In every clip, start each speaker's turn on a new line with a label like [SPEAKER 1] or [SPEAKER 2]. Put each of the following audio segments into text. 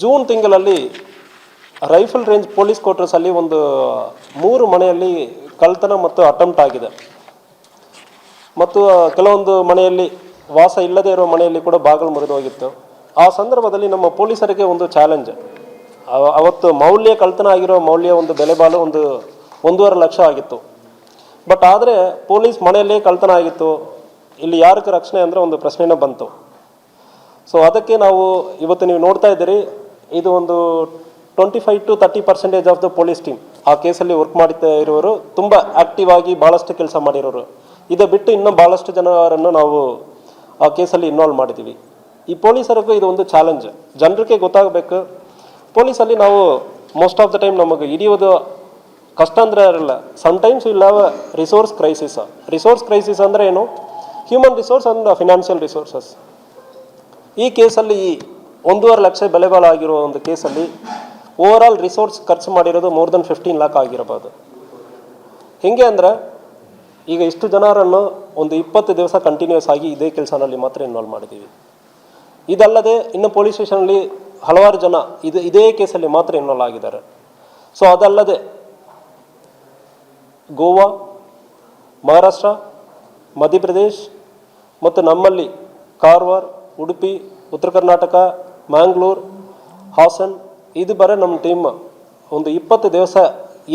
[SPEAKER 1] June ತಿಂಗಳಲ್ಲಿ rifle range police ಕ್ವಾರ್ಟರ್ಸಲ್ಲಿ ಒಂದು ಮೂರು ಮನೆಯಲ್ಲಿ ಕಳ್ತನ ಮತ್ತು ಅಟೆಂಪ್ಟ್ ಆಗಿದೆ. ಮತ್ತು ಕೆಲವೊಂದು ಮನೆಯಲ್ಲಿ ವಾಸ ಇಲ್ಲದೇ ಇರುವ ಮನೆಯಲ್ಲಿ ಕೂಡ ಬಾಗಿಲು ಮುರಿದು ಹೋಗಿತ್ತು. ಆ ಸಂದರ್ಭದಲ್ಲಿ ನಮ್ಮ ಪೊಲೀಸರಿಗೆ ಒಂದು ಚಾಲೆಂಜ್ ಅವತ್ತು ಮೌಲ್ಯ ಕಳ್ತನ ಆಗಿರೋ ಮೌಲ್ಯ ಒಂದು ಬೆಲೆ ಬಾಳು ಒಂದು ಒಂದೂವರೆ ಲಕ್ಷ ಆಗಿತ್ತು. ಬಟ್ ಆದರೆ ಪೊಲೀಸ್ ಮನೆಯಲ್ಲೇ ಕಳ್ತನ ಆಗಿತ್ತು. ಇಲ್ಲಿ ಯಾರಕ್ಕೆ ರಕ್ಷಣೆ ಅಂದರೆ ಒಂದು ಪ್ರಶ್ನೆನೇ ಬಂತು. ಸೊ ಅದಕ್ಕೆ ನಾವು ಇವತ್ತು ನೀವು ನೋಡ್ತಾ ಇದ್ದೀರಿ, ಇದು ಒಂದು twenty five to thirty percentage of the police team ಆ ಕೇಸಲ್ಲಿ ವರ್ಕ್ ಮಾಡುತ್ತಾ ಇರೋರು, ತುಂಬ ಆಕ್ಟಿವ್ ಆಗಿ ಭಾಳಷ್ಟು ಕೆಲಸ ಮಾಡಿರೋರು. ಇದು ಬಿಟ್ಟು ಇನ್ನೂ ಭಾಳಷ್ಟು ಜನರನ್ನು ನಾವು ಆ ಕೇಸಲ್ಲಿ ಇನ್ವಾಲ್ವ್ ಮಾಡಿದ್ದೀವಿ. ಈ ಪೊಲೀಸರಿಗೂ ಇದು ಒಂದು ಚಾಲೆಂಜ್ ಜನರಿಗೆ ಗೊತ್ತಾಗಬೇಕು. ಪೊಲೀಸಲ್ಲಿ ನಾವು ಮೋಸ್ಟ್ ಆಫ್ ದ ಟೈಮ್ ನಮಗೆ ಹಿಡಿಯೋದು ಕಷ್ಟ ಅಂದರೆ ಇರಲ್ಲ sometimes will have resource crisis resource crisis ಅಂದರೆ ಏನು? Human resource and financial resources ಈ ಕೇಸಲ್ಲಿ ಈ ಒಂದೂವರೆ ಲಕ್ಷ ಬೆಲೆ ಆಗಿರೋ ಒಂದು ಕೇಸಲ್ಲಿ ಓವರ್ ಆಲ್ ರಿಸೋರ್ಸ್ ಖರ್ಚು ಮಾಡಿರೋದು ಮೋರ್ ದೆನ್ ಫಿಫ್ಟೀನ್ ಲ್ಯಾಕ್ ಆಗಿರಬಹುದು ಹೇಗೆ ಅಂದರೆ ಈಗ ಇಷ್ಟು ಜನರನ್ನು ಒಂದು ಇಪ್ಪತ್ತು ದಿವಸ ಕಂಟಿನ್ಯೂಸ್ ಆಗಿ ಇದೇ ಕೆಲಸನಲ್ಲಿ ಮಾತ್ರ ಇನ್ವಾಲ್ವ್ ಮಾಡಿದ್ದೀವಿ ಇದಲ್ಲದೆ ಇನ್ನು ಪೊಲೀಸ್ ಸ್ಟೇಷನಲ್ಲಿ ಹಲವಾರು ಜನ ಇದು ಇದೇ ಕೇಸಲ್ಲಿ ಮಾತ್ರ ಇನ್ವಾಲ್ವ್ ಆಗಿದ್ದಾರೆ. ಸೊ ಅದಲ್ಲದೆ ಗೋವಾ, ಮಹಾರಾಷ್ಟ್ರ, ಮಧ್ಯಪ್ರದೇಶ್ ಮತ್ತು ನಮ್ಮಲ್ಲಿ ಕಾರವಾರ ಉಡುಪಿ, ಉತ್ತರ ಕರ್ನಾಟಕ ಮ್ಯಾಂಗ್ಳೂರ್ ಹಾಸನ್, ಇದು ಬರ ನಮ್ಮ ಟೀಮ್ ಒಂದು ಇಪ್ಪತ್ತು ದಿವಸ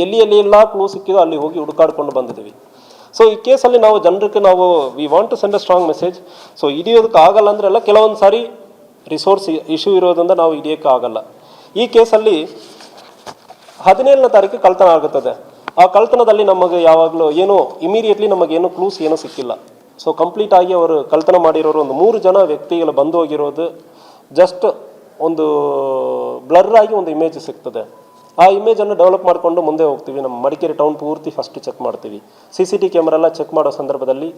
[SPEAKER 1] ಎಲ್ಲಿ ಎಲ್ಲಿ ಎಲ್ಲ ಕ್ಲೂ ಸಿಕ್ಕಿದೋ ಅಲ್ಲಿ ಹೋಗಿ ಹುಡುಕಾಡ್ಕೊಂಡು ಬಂದಿದ್ದೀವಿ. ಸೊ ಈ ಕೇಸಲ್ಲಿ ನಾವು ಜನರಿಗೆ ನಾವು we want to send a strong message so ಹಿಡಿಯೋದಕ್ಕೆ ಆಗಲ್ಲ ಅಂದ್ರೆಲ್ಲ ಕೆಲವೊಂದು ಸಾರಿ ರಿಸೋರ್ಸ್ ಇಶ್ಯೂ ಇರೋದ್ರಿಂದ ನಾವು ಹಿಡಿಯೋಕ್ಕೆ ಆಗಲ್ಲ. ಈ ಕೇಸಲ್ಲಿ ಹದಿನೇಳನೇ ತಾರೀಕು ಕಳ್ತನ ಆಗುತ್ತದೆ. ಆ ಕಳ್ತನದಲ್ಲಿ ನಮಗೆ ಯಾವಾಗಲೂ ಏನೂ ಇಮಿಡಿಯೇಟ್ಲಿ ನಮಗೇನು ಕ್ಲೂಸ್ ಏನೂ ಸಿಕ್ಕಿಲ್ಲ. ಸೊ ಕಂಪ್ಲೀಟ್ ಆಗಿ ಅವರು ಕಳ್ತನ ಮಾಡಿರೋರು ಒಂದು ಮೂರು ಜನ ವ್ಯಕ್ತಿಗಳು ಬಂದು ಹೋಗಿರೋದು ಜಸ್ಟ್ ಒಂದು ಬ್ಲರ್ ಆಗಿ ಒಂದು ಇಮೇಜ್ ಸಿಗ್ತದೆ. ಆ ಇಮೇಜನ್ನು ಡೆವಲಪ್ ಮಾಡಿಕೊಂಡು ಮುಂದೆ ಹೋಗ್ತೀವಿ. ನಮ್ಮ ಮಡಿಕೇರಿ ಟೌನ್ ಪೂರ್ತಿ ಫಸ್ಟ್ ಚೆಕ್ ಮಾಡ್ತೀವಿ. ಸಿ ಸಿ ಟಿ ಕ್ಯಾಮ್ರಾ ಎಲ್ಲ ಚೆಕ್ ಮಾಡೋ ಸಂದರ್ಭದಲ್ಲಿ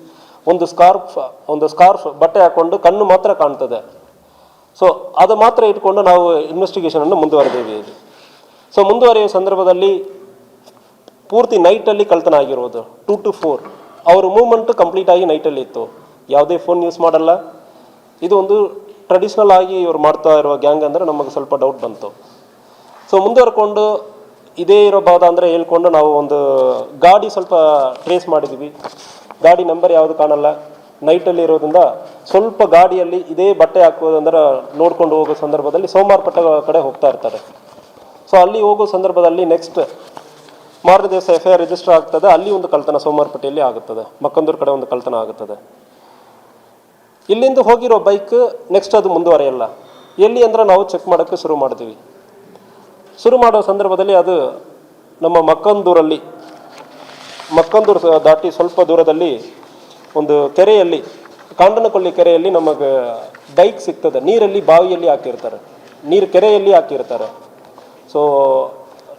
[SPEAKER 1] ಒಂದು ಸ್ಕಾರ್ಫ್ ಒಂದು ಸ್ಕಾರ್ಫ್ ಬಟ್ಟೆ ಹಾಕ್ಕೊಂಡು ಕಣ್ಣು ಮಾತ್ರ ಕಾಣ್ತದೆ. ಸೊ ಅದು ಮಾತ್ರ ಇಟ್ಕೊಂಡು ನಾವು ಇನ್ವೆಸ್ಟಿಗೇಷನನ್ನು ಮುಂದುವರೆದೇವೆ ಸೊ ಮುಂದುವರಿಯುವ ಸಂದರ್ಭದಲ್ಲಿ ಪೂರ್ತಿ ನೈಟಲ್ಲಿ ಕಳ್ತನ ಆಗಿರೋದು. ಟು ಟು ಫೋರ್ ಅವ್ರ ಮೂವ್ಮೆಂಟು ಕಂಪ್ಲೀಟ್ ಆಗಿ ನೈಟಲ್ಲಿ ಇತ್ತು. ಯಾವುದೇ ಫೋನ್ ಯೂಸ್ ಮಾಡಲ್ಲ. ಇದು ಒಂದು ಟ್ರೆಡಿಷ್ನಲ್ ಆಗಿ ಇವ್ರು ಮಾಡ್ತಾ ಇರುವ ಗ್ಯಾಂಗ್ ಅಂದರೆ ನಮಗೆ ಸ್ವಲ್ಪ ಡೌಟ್ ಬಂತು. ಸೊ ಮುಂದುವರ್ಕೊಂಡು ಇದೇ ಇರಬಹುದು ಅಂದರೆ ಹೇಳ್ಕೊಂಡು ನಾವು ಒಂದು ಗಾಡಿ ಸ್ವಲ್ಪ ಟ್ರೇಸ್ ಮಾಡಿದ್ವಿ. ಗಾಡಿ ನಂಬರ್ ಯಾವುದು ಕಾಣಲ್ಲ. ನೈಟಲ್ಲಿ ಇರೋದ್ರಿಂದ ಸ್ವಲ್ಪ ಗಾಡಿಯಲ್ಲಿ ಇದೇ ಬಟ್ಟೆ ಹಾಕೋದಂದ್ರೆ ನೋಡ್ಕೊಂಡು ಹೋಗೋ ಸಂದರ್ಭದಲ್ಲಿ ಸೋಮವಾರಪೇಟೆ ಕಡೆ ಹೋಗ್ತಾ ಇರ್ತಾರೆ. ಸೊ ಅಲ್ಲಿ ಹೋಗೋ ಸಂದರ್ಭದಲ್ಲಿ ನೆಕ್ಸ್ಟ್ ಮಾರನೇ ದಿವಸ ಎಫ್ ಐ ಆರ್ ರಿಜಿಸ್ಟರ್ ಆಗ್ತದೆ, ಅಲ್ಲಿ ಒಂದು ಕಳ್ತನ ಸೋಮವಾರಪೇಟೆಯಲ್ಲಿ ಆಗುತ್ತದೆ. ಮಕ್ಕಂದೂರು ಕಡೆ ಒಂದು ಕಳ್ತನ ಆಗುತ್ತದೆ. ಇಲ್ಲಿಂದ ಹೋಗಿರೋ ಬೈಕ್ ನೆಕ್ಸ್ಟ್ ಅದು ಮುಂದುವರೆಯಲ್ಲ. ಎಲ್ಲಿ ಅಂದ್ರೆ ನಾವು ಚೆಕ್ ಮಾಡೋಕ್ಕೆ ಶುರು ಮಾಡ್ತೀವಿ. ಶುರು ಮಾಡೋ ಸಂದರ್ಭದಲ್ಲಿ ಅದು ನಮ್ಮ ಮಕ್ಕಂದೂರಲ್ಲಿ, ಮಕ್ಕಂದೂರು ದಾಟಿ ಸ್ವಲ್ಪ ದೂರದಲ್ಲಿ ಒಂದು ಕೆರೆಯಲ್ಲಿ, ಕಾಂಡನಕೊಳ್ಳಿ ಕೆರೆಯಲ್ಲಿ ನಮಗೆ ಬೈಕ್ ಸಿಗ್ತದೆ. ನೀರಲ್ಲಿ ಬಾವಿಯಲ್ಲಿ ಹಾಕಿರ್ತಾರೆ. ನೀರು ಕೆರೆಯಲ್ಲಿ ಹಾಕಿರ್ತಾರೆ. ಸೊ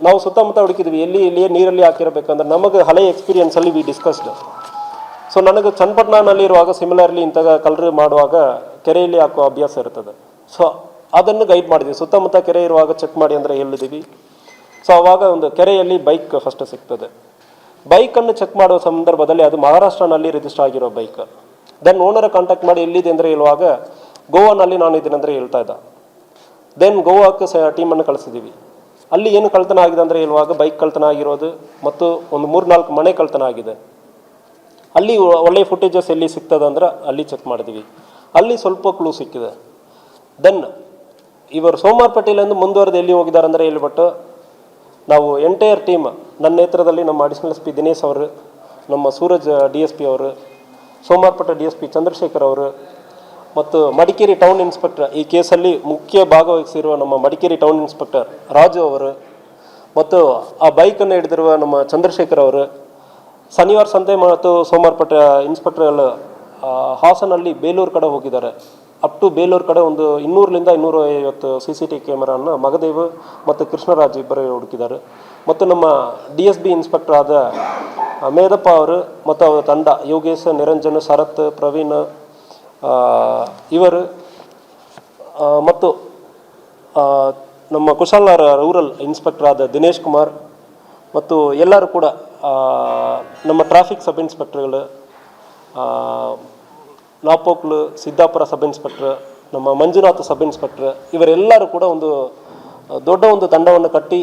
[SPEAKER 1] ನಾವು ಸುತ್ತಮುತ್ತ ಹುಡುಕಿದ್ವಿ. ಎಲ್ಲಿ, ಎಲ್ಲಿಯೇ ನೀರಲ್ಲಿ ಹಾಕಿರಬೇಕಂದ್ರೆ ನಮಗೆ ಹಳೆ ಎಕ್ಸ್ಪೀರಿಯನ್ಸಲ್ಲಿ ವಿ ಡಿಸ್ಕಸ್ಡ್ ಸೊ ನನಗೆ ಚನ್ನಪಟ್ಟಣದಲ್ಲಿರುವಾಗ ಸಿಮಿಲರ್ಲಿ ಇಂಥ ಕಲರ್ ಮಾಡುವಾಗ ಕೆರೆಯಲ್ಲಿ ಹಾಕೋ ಅಭ್ಯಾಸ ಇರ್ತದೆ. ಸೊ ಅದನ್ನು ಗೈಡ್ ಮಾಡಿದ್ವಿ. ಸುತ್ತಮುತ್ತ ಕೆರೆ ಇರುವಾಗ ಚೆಕ್ ಮಾಡಿ ಅಂದರೆ ಹೇಳಿದ್ದೀವಿ ಸೊ ಅವಾಗ ಒಂದು ಕೆರೆಯಲ್ಲಿ ಬೈಕ್ ಫಸ್ಟ್ ಸಿಗ್ತದೆ. ಬೈಕನ್ನು ಚೆಕ್ ಮಾಡುವ ಸಂದರ್ಭದಲ್ಲಿ ಅದು ಮಹಾರಾಷ್ಟ್ರನಲ್ಲಿ ರಿಜಿಸ್ಟರ್ ಆಗಿರೋ ಬೈಕ್ ದೆನ್ ಓನರ್ ಕಾಂಟ್ಯಾಕ್ಟ್ ಮಾಡಿ ಎಲ್ಲಿದೆ ಅಂದರೆ ಹೇಳುವಾಗ ಗೋವಾನಲ್ಲಿ ನಾನು ಇದ್ದೀನಿ ಅಂದರೆ ಹೇಳ್ತಾ ಇದ್ದ. ದೆನ್ ಗೋವಾಕ್ಕೆ ಟೀಮನ್ನು ಕಳಿಸಿದ್ದೀವಿ ಅಲ್ಲಿ ಏನು ಕಳ್ತನ ಆಗಿದೆ ಅಂದರೆ ಹೇಳುವಾಗ ಬೈಕ್ ಕಳ್ತನ ಆಗಿರೋದು ಮತ್ತು ಒಂದು ಮೂರ್ನಾಲ್ಕು ಮನೆ ಕಳ್ತನ ಆಗಿದೆ. ಅಲ್ಲಿ ಒಳ್ಳೆಯ ಫುಟೇಜಸ್ ಎಲ್ಲಿ ಸಿಗ್ತದೆ ಅಂದ್ರೆ ಅಲ್ಲಿ ಚೆಕ್ ಮಾಡಿದ್ವಿ. ಅಲ್ಲಿ ಸ್ವಲ್ಪ ಕ್ಲೂ ಸಿಕ್ಕಿದೆ. ದೆನ್ ಇವರು ಸೋಮವಾರಪೇಟೆಯಿಂದ ಮುಂದುವರೆದು ಎಲ್ಲಿ ಹೋಗಿದ್ದಾರೆ ಅಂದರೆ ಹೇಳ್ಬಿಟ್ಟು ನಾವು ಎಂಟೈರ್ ಟೀಮ್ ನನ್ನ ನೇತೃತ್ವದಲ್ಲಿ ನಮ್ಮ ಅಡಿಷನಲ್ ಎಸ್ ಪಿ ದಿನೇಶ್ ಅವರು, ನಮ್ಮ ಸೂರಜ್ ಡಿ ಎಸ್ ಪಿ ಅವರು Somwarpet D S P Chandrashekar ಅವರು ಮತ್ತು ಮಡಿಕೇರಿ ಟೌನ್ ಇನ್ಸ್ಪೆಕ್ಟರ್ ಈ ಕೇಸಲ್ಲಿ ಮುಖ್ಯ ಭಾಗವಹಿಸಿರುವ ನಮ್ಮ ಮಡಿಕೇರಿ ಟೌನ್ ಇನ್ಸ್ಪೆಕ್ಟರ್ ರಾಜು ಅವರು ಮತ್ತು ಆ ಬೈಕನ್ನು ಹಿಡಿದಿರುವ ನಮ್ಮ ಚಂದ್ರಶೇಖರ್ ಅವರು ಶನಿವಾರ ಸಂತೆ ಮತ್ತು ಸೋಮವಾರ ಇನ್ಸ್ಪೆಕ್ಟರ್ಗಳು ಆ, ಹಾಸನಲ್ಲಿ ಬೇಲೂರು ಕಡೆ ಹೋಗಿದ್ದಾರೆ. ಅಪ್ ಟು ಬೇಲೂರು ಕಡೆ ಒಂದು ಇನ್ನೂರರಿಂದ ಇನ್ನೂರ ಐವತ್ತು ಸಿ ಸಿ ಟಿ ಕ್ಯಾಮರಾನ ಮಗದೇವ್ ಮತ್ತು ಕೃಷ್ಣರಾಜ್ ಇಬ್ಬರು ಹುಡುಕಿದ್ದಾರೆ. ಮತ್ತು ನಮ್ಮ ಡಿ ಎಸ್ ಬಿ ಇನ್ಸ್ಪೆಕ್ಟರ್ ಆದ ಮೇಧಪ್ಪ ಅವರು ಮತ್ತು ಅವರ ತಂಡ ಯೋಗೇಶ್ ನಿರಂಜನ್ ಶರತ್ ಪ್ರವೀಣ್ ಇವರು ಮತ್ತು ನಮ್ಮ ಕುಶಾಲ ರೂರಲ್ ಇನ್ಸ್ಪೆಕ್ಟರ್ ಆದ ದಿನೇಶ್ ಕುಮಾರ್ ಮತ್ತು ಎಲ್ಲರೂ ಕೂಡ ನಮ್ಮ ಟ್ರಾಫಿಕ್ ಸಬ್ ಇನ್ಸ್ಪೆಕ್ಟರ್ಗಳು ನಾಪೋಕ್ಲು ಸಿದ್ದಾಪುರ ಸಬ್ ಇನ್ಸ್ಪೆಕ್ಟ್ರ್, ನಮ್ಮ ಮಂಜುನಾಥ್ ಸಬ್ ಇನ್ಸ್ಪೆಕ್ಟ್ರ್, ಇವರೆಲ್ಲರೂ ಕೂಡ ಒಂದು ದೊಡ್ಡ ಒಂದು ತಂಡವನ್ನು ಕಟ್ಟಿ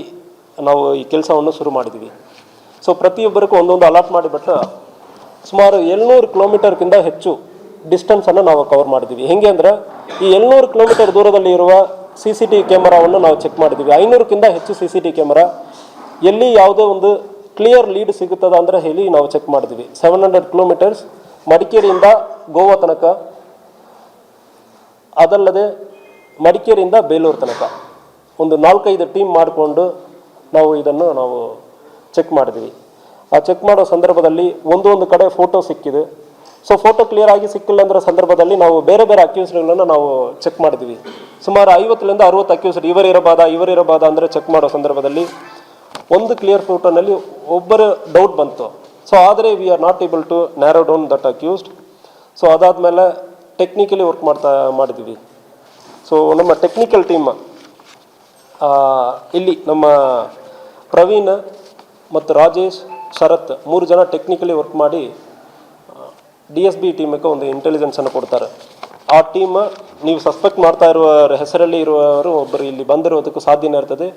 [SPEAKER 1] ನಾವು ಈ ಕೆಲಸವನ್ನು ಶುರು ಮಾಡಿದ್ದೀವಿ. ಸೊ ಪ್ರತಿಯೊಬ್ಬರಿಗೂ ಒಂದೊಂದು ಅಲಾಟ್ ಮಾಡಿಬಿಟ್ಟು ಸುಮಾರು ಏಳ್ನೂರು ಕಿಲೋಮೀಟರ್ಗಿಂತ ಹೆಚ್ಚು ಡಿಸ್ಟೆನ್ಸನ್ನು ನಾವು ಕವರ್ ಮಾಡಿದ್ದೀವಿ ಹೆಂಗೆ ಅಂದರೆ ಈ ಏಳ್ನೂರು ಕಿಲೋಮೀಟರ್ ದೂರದಲ್ಲಿ ಇರುವ ಸಿ ಸಿ ಟಿ ಕ್ಯಾಮರಾವನ್ನು ನಾವು ಚೆಕ್ ಮಾಡಿದ್ದೀವಿ ಐನೂರಕ್ಕಿಂತ ಹೆಚ್ಚು ಸಿ ಸಿ ಟಿ ಕ್ಯಾಮರಾ ಎಲ್ಲಿ ಯಾವುದೇ ಒಂದು ಕ್ಲಿಯರ್ ಲೀಡ್ ಸಿಗುತ್ತದೆ ಅಂದರೆ ಹೇಳಿ ನಾವು ಚೆಕ್ ಮಾಡಿದ್ವಿ. ಸೆವೆನ್ ಹಂಡ್ರೆಡ್ ಕಿಲೋಮೀಟರ್ಸ್ ಮಡಿಕೇರಿಯಿಂದ ಗೋವಾ ತನಕ, ಅದಲ್ಲದೆ ಮಡಿಕೇರಿಯಿಂದ ಬೇಲೂರು ತನಕ. ಒಂದು ನಾಲ್ಕೈದು ಟೀಮ್ ಮಾಡಿಕೊಂಡು ನಾವು ಇದನ್ನು ನಾವು ಚೆಕ್ ಮಾಡಿದ್ವಿ. ಆ ಚೆಕ್ ಮಾಡೋ ಸಂದರ್ಭದಲ್ಲಿ ಒಂದು ಒಂದು ಕಡೆ ಫೋಟೋ ಸಿಕ್ಕಿದೆ. ಸೊ ಫೋಟೋ ಕ್ಲಿಯರ್ ಆಗಿ ಸಿಕ್ಕಿಲ್ಲ ಅಂದ್ರೆ ಸಂದರ್ಭದಲ್ಲಿ ನಾವು ಬೇರೆ ಬೇರೆ ಅಕ್ಯೂಸ್ಡ್ಗಳನ್ನು ನಾವು ಚೆಕ್ ಮಾಡಿದ್ವಿ. ಸುಮಾರು ಐವತ್ತರಿಂದ ಅರುವತ್ತು ಅಕ್ಯೂಸ್ಡ್ ಇವರಿರಬಾದ ಇವರಿರಬಾದ ಅಂದರೆ ಚೆಕ್ ಮಾಡೋ ಸಂದರ್ಭದಲ್ಲಿ ಒಂದು ಕ್ಲಿಯರ್ ಫೋಟೋನಲ್ಲಿ ಒಬ್ಬರ ಡೌಟ್ ಬಂತು. ಸೊ ಆದರೆ we are not able to narrow down that accused so ಅದಾದಮೇಲೆ ಟೆಕ್ನಿಕಲಿ ವರ್ಕ್ ಮಾಡ್ತಾ, ಮಾಡಿದ್ವಿ. ಸೊ ನಮ್ಮ ಟೆಕ್ನಿಕಲ್ ಟೀಮ್ ಇಲ್ಲಿ ನಮ್ಮ ಪ್ರವೀಣ್ ಮತ್ತು ರಾಜೇಶ್, ಶರತ್ ಮೂರು ಜನ ಟೆಕ್ನಿಕಲಿ ವರ್ಕ್ ಮಾಡಿ ಡಿ ಎಸ್ ಬಿ ಟೀಮಿಗೆ ಒಂದು ಇಂಟೆಲಿಜೆನ್ಸನ್ನು ಕೊಡ್ತಾರೆ. ಆ ಟೀಮ್ ನೀವು ಸಸ್ಪೆಕ್ಟ್ ಮಾಡ್ತಾ ಇರುವ, ಹೆಸರಲ್ಲಿ ಇರುವವರು ಒಬ್ಬರು ಇಲ್ಲಿ ಬಂದಿರೋದಕ್ಕೂ ಸಾಧ್ಯನೇ ಇರ್ತದೆ.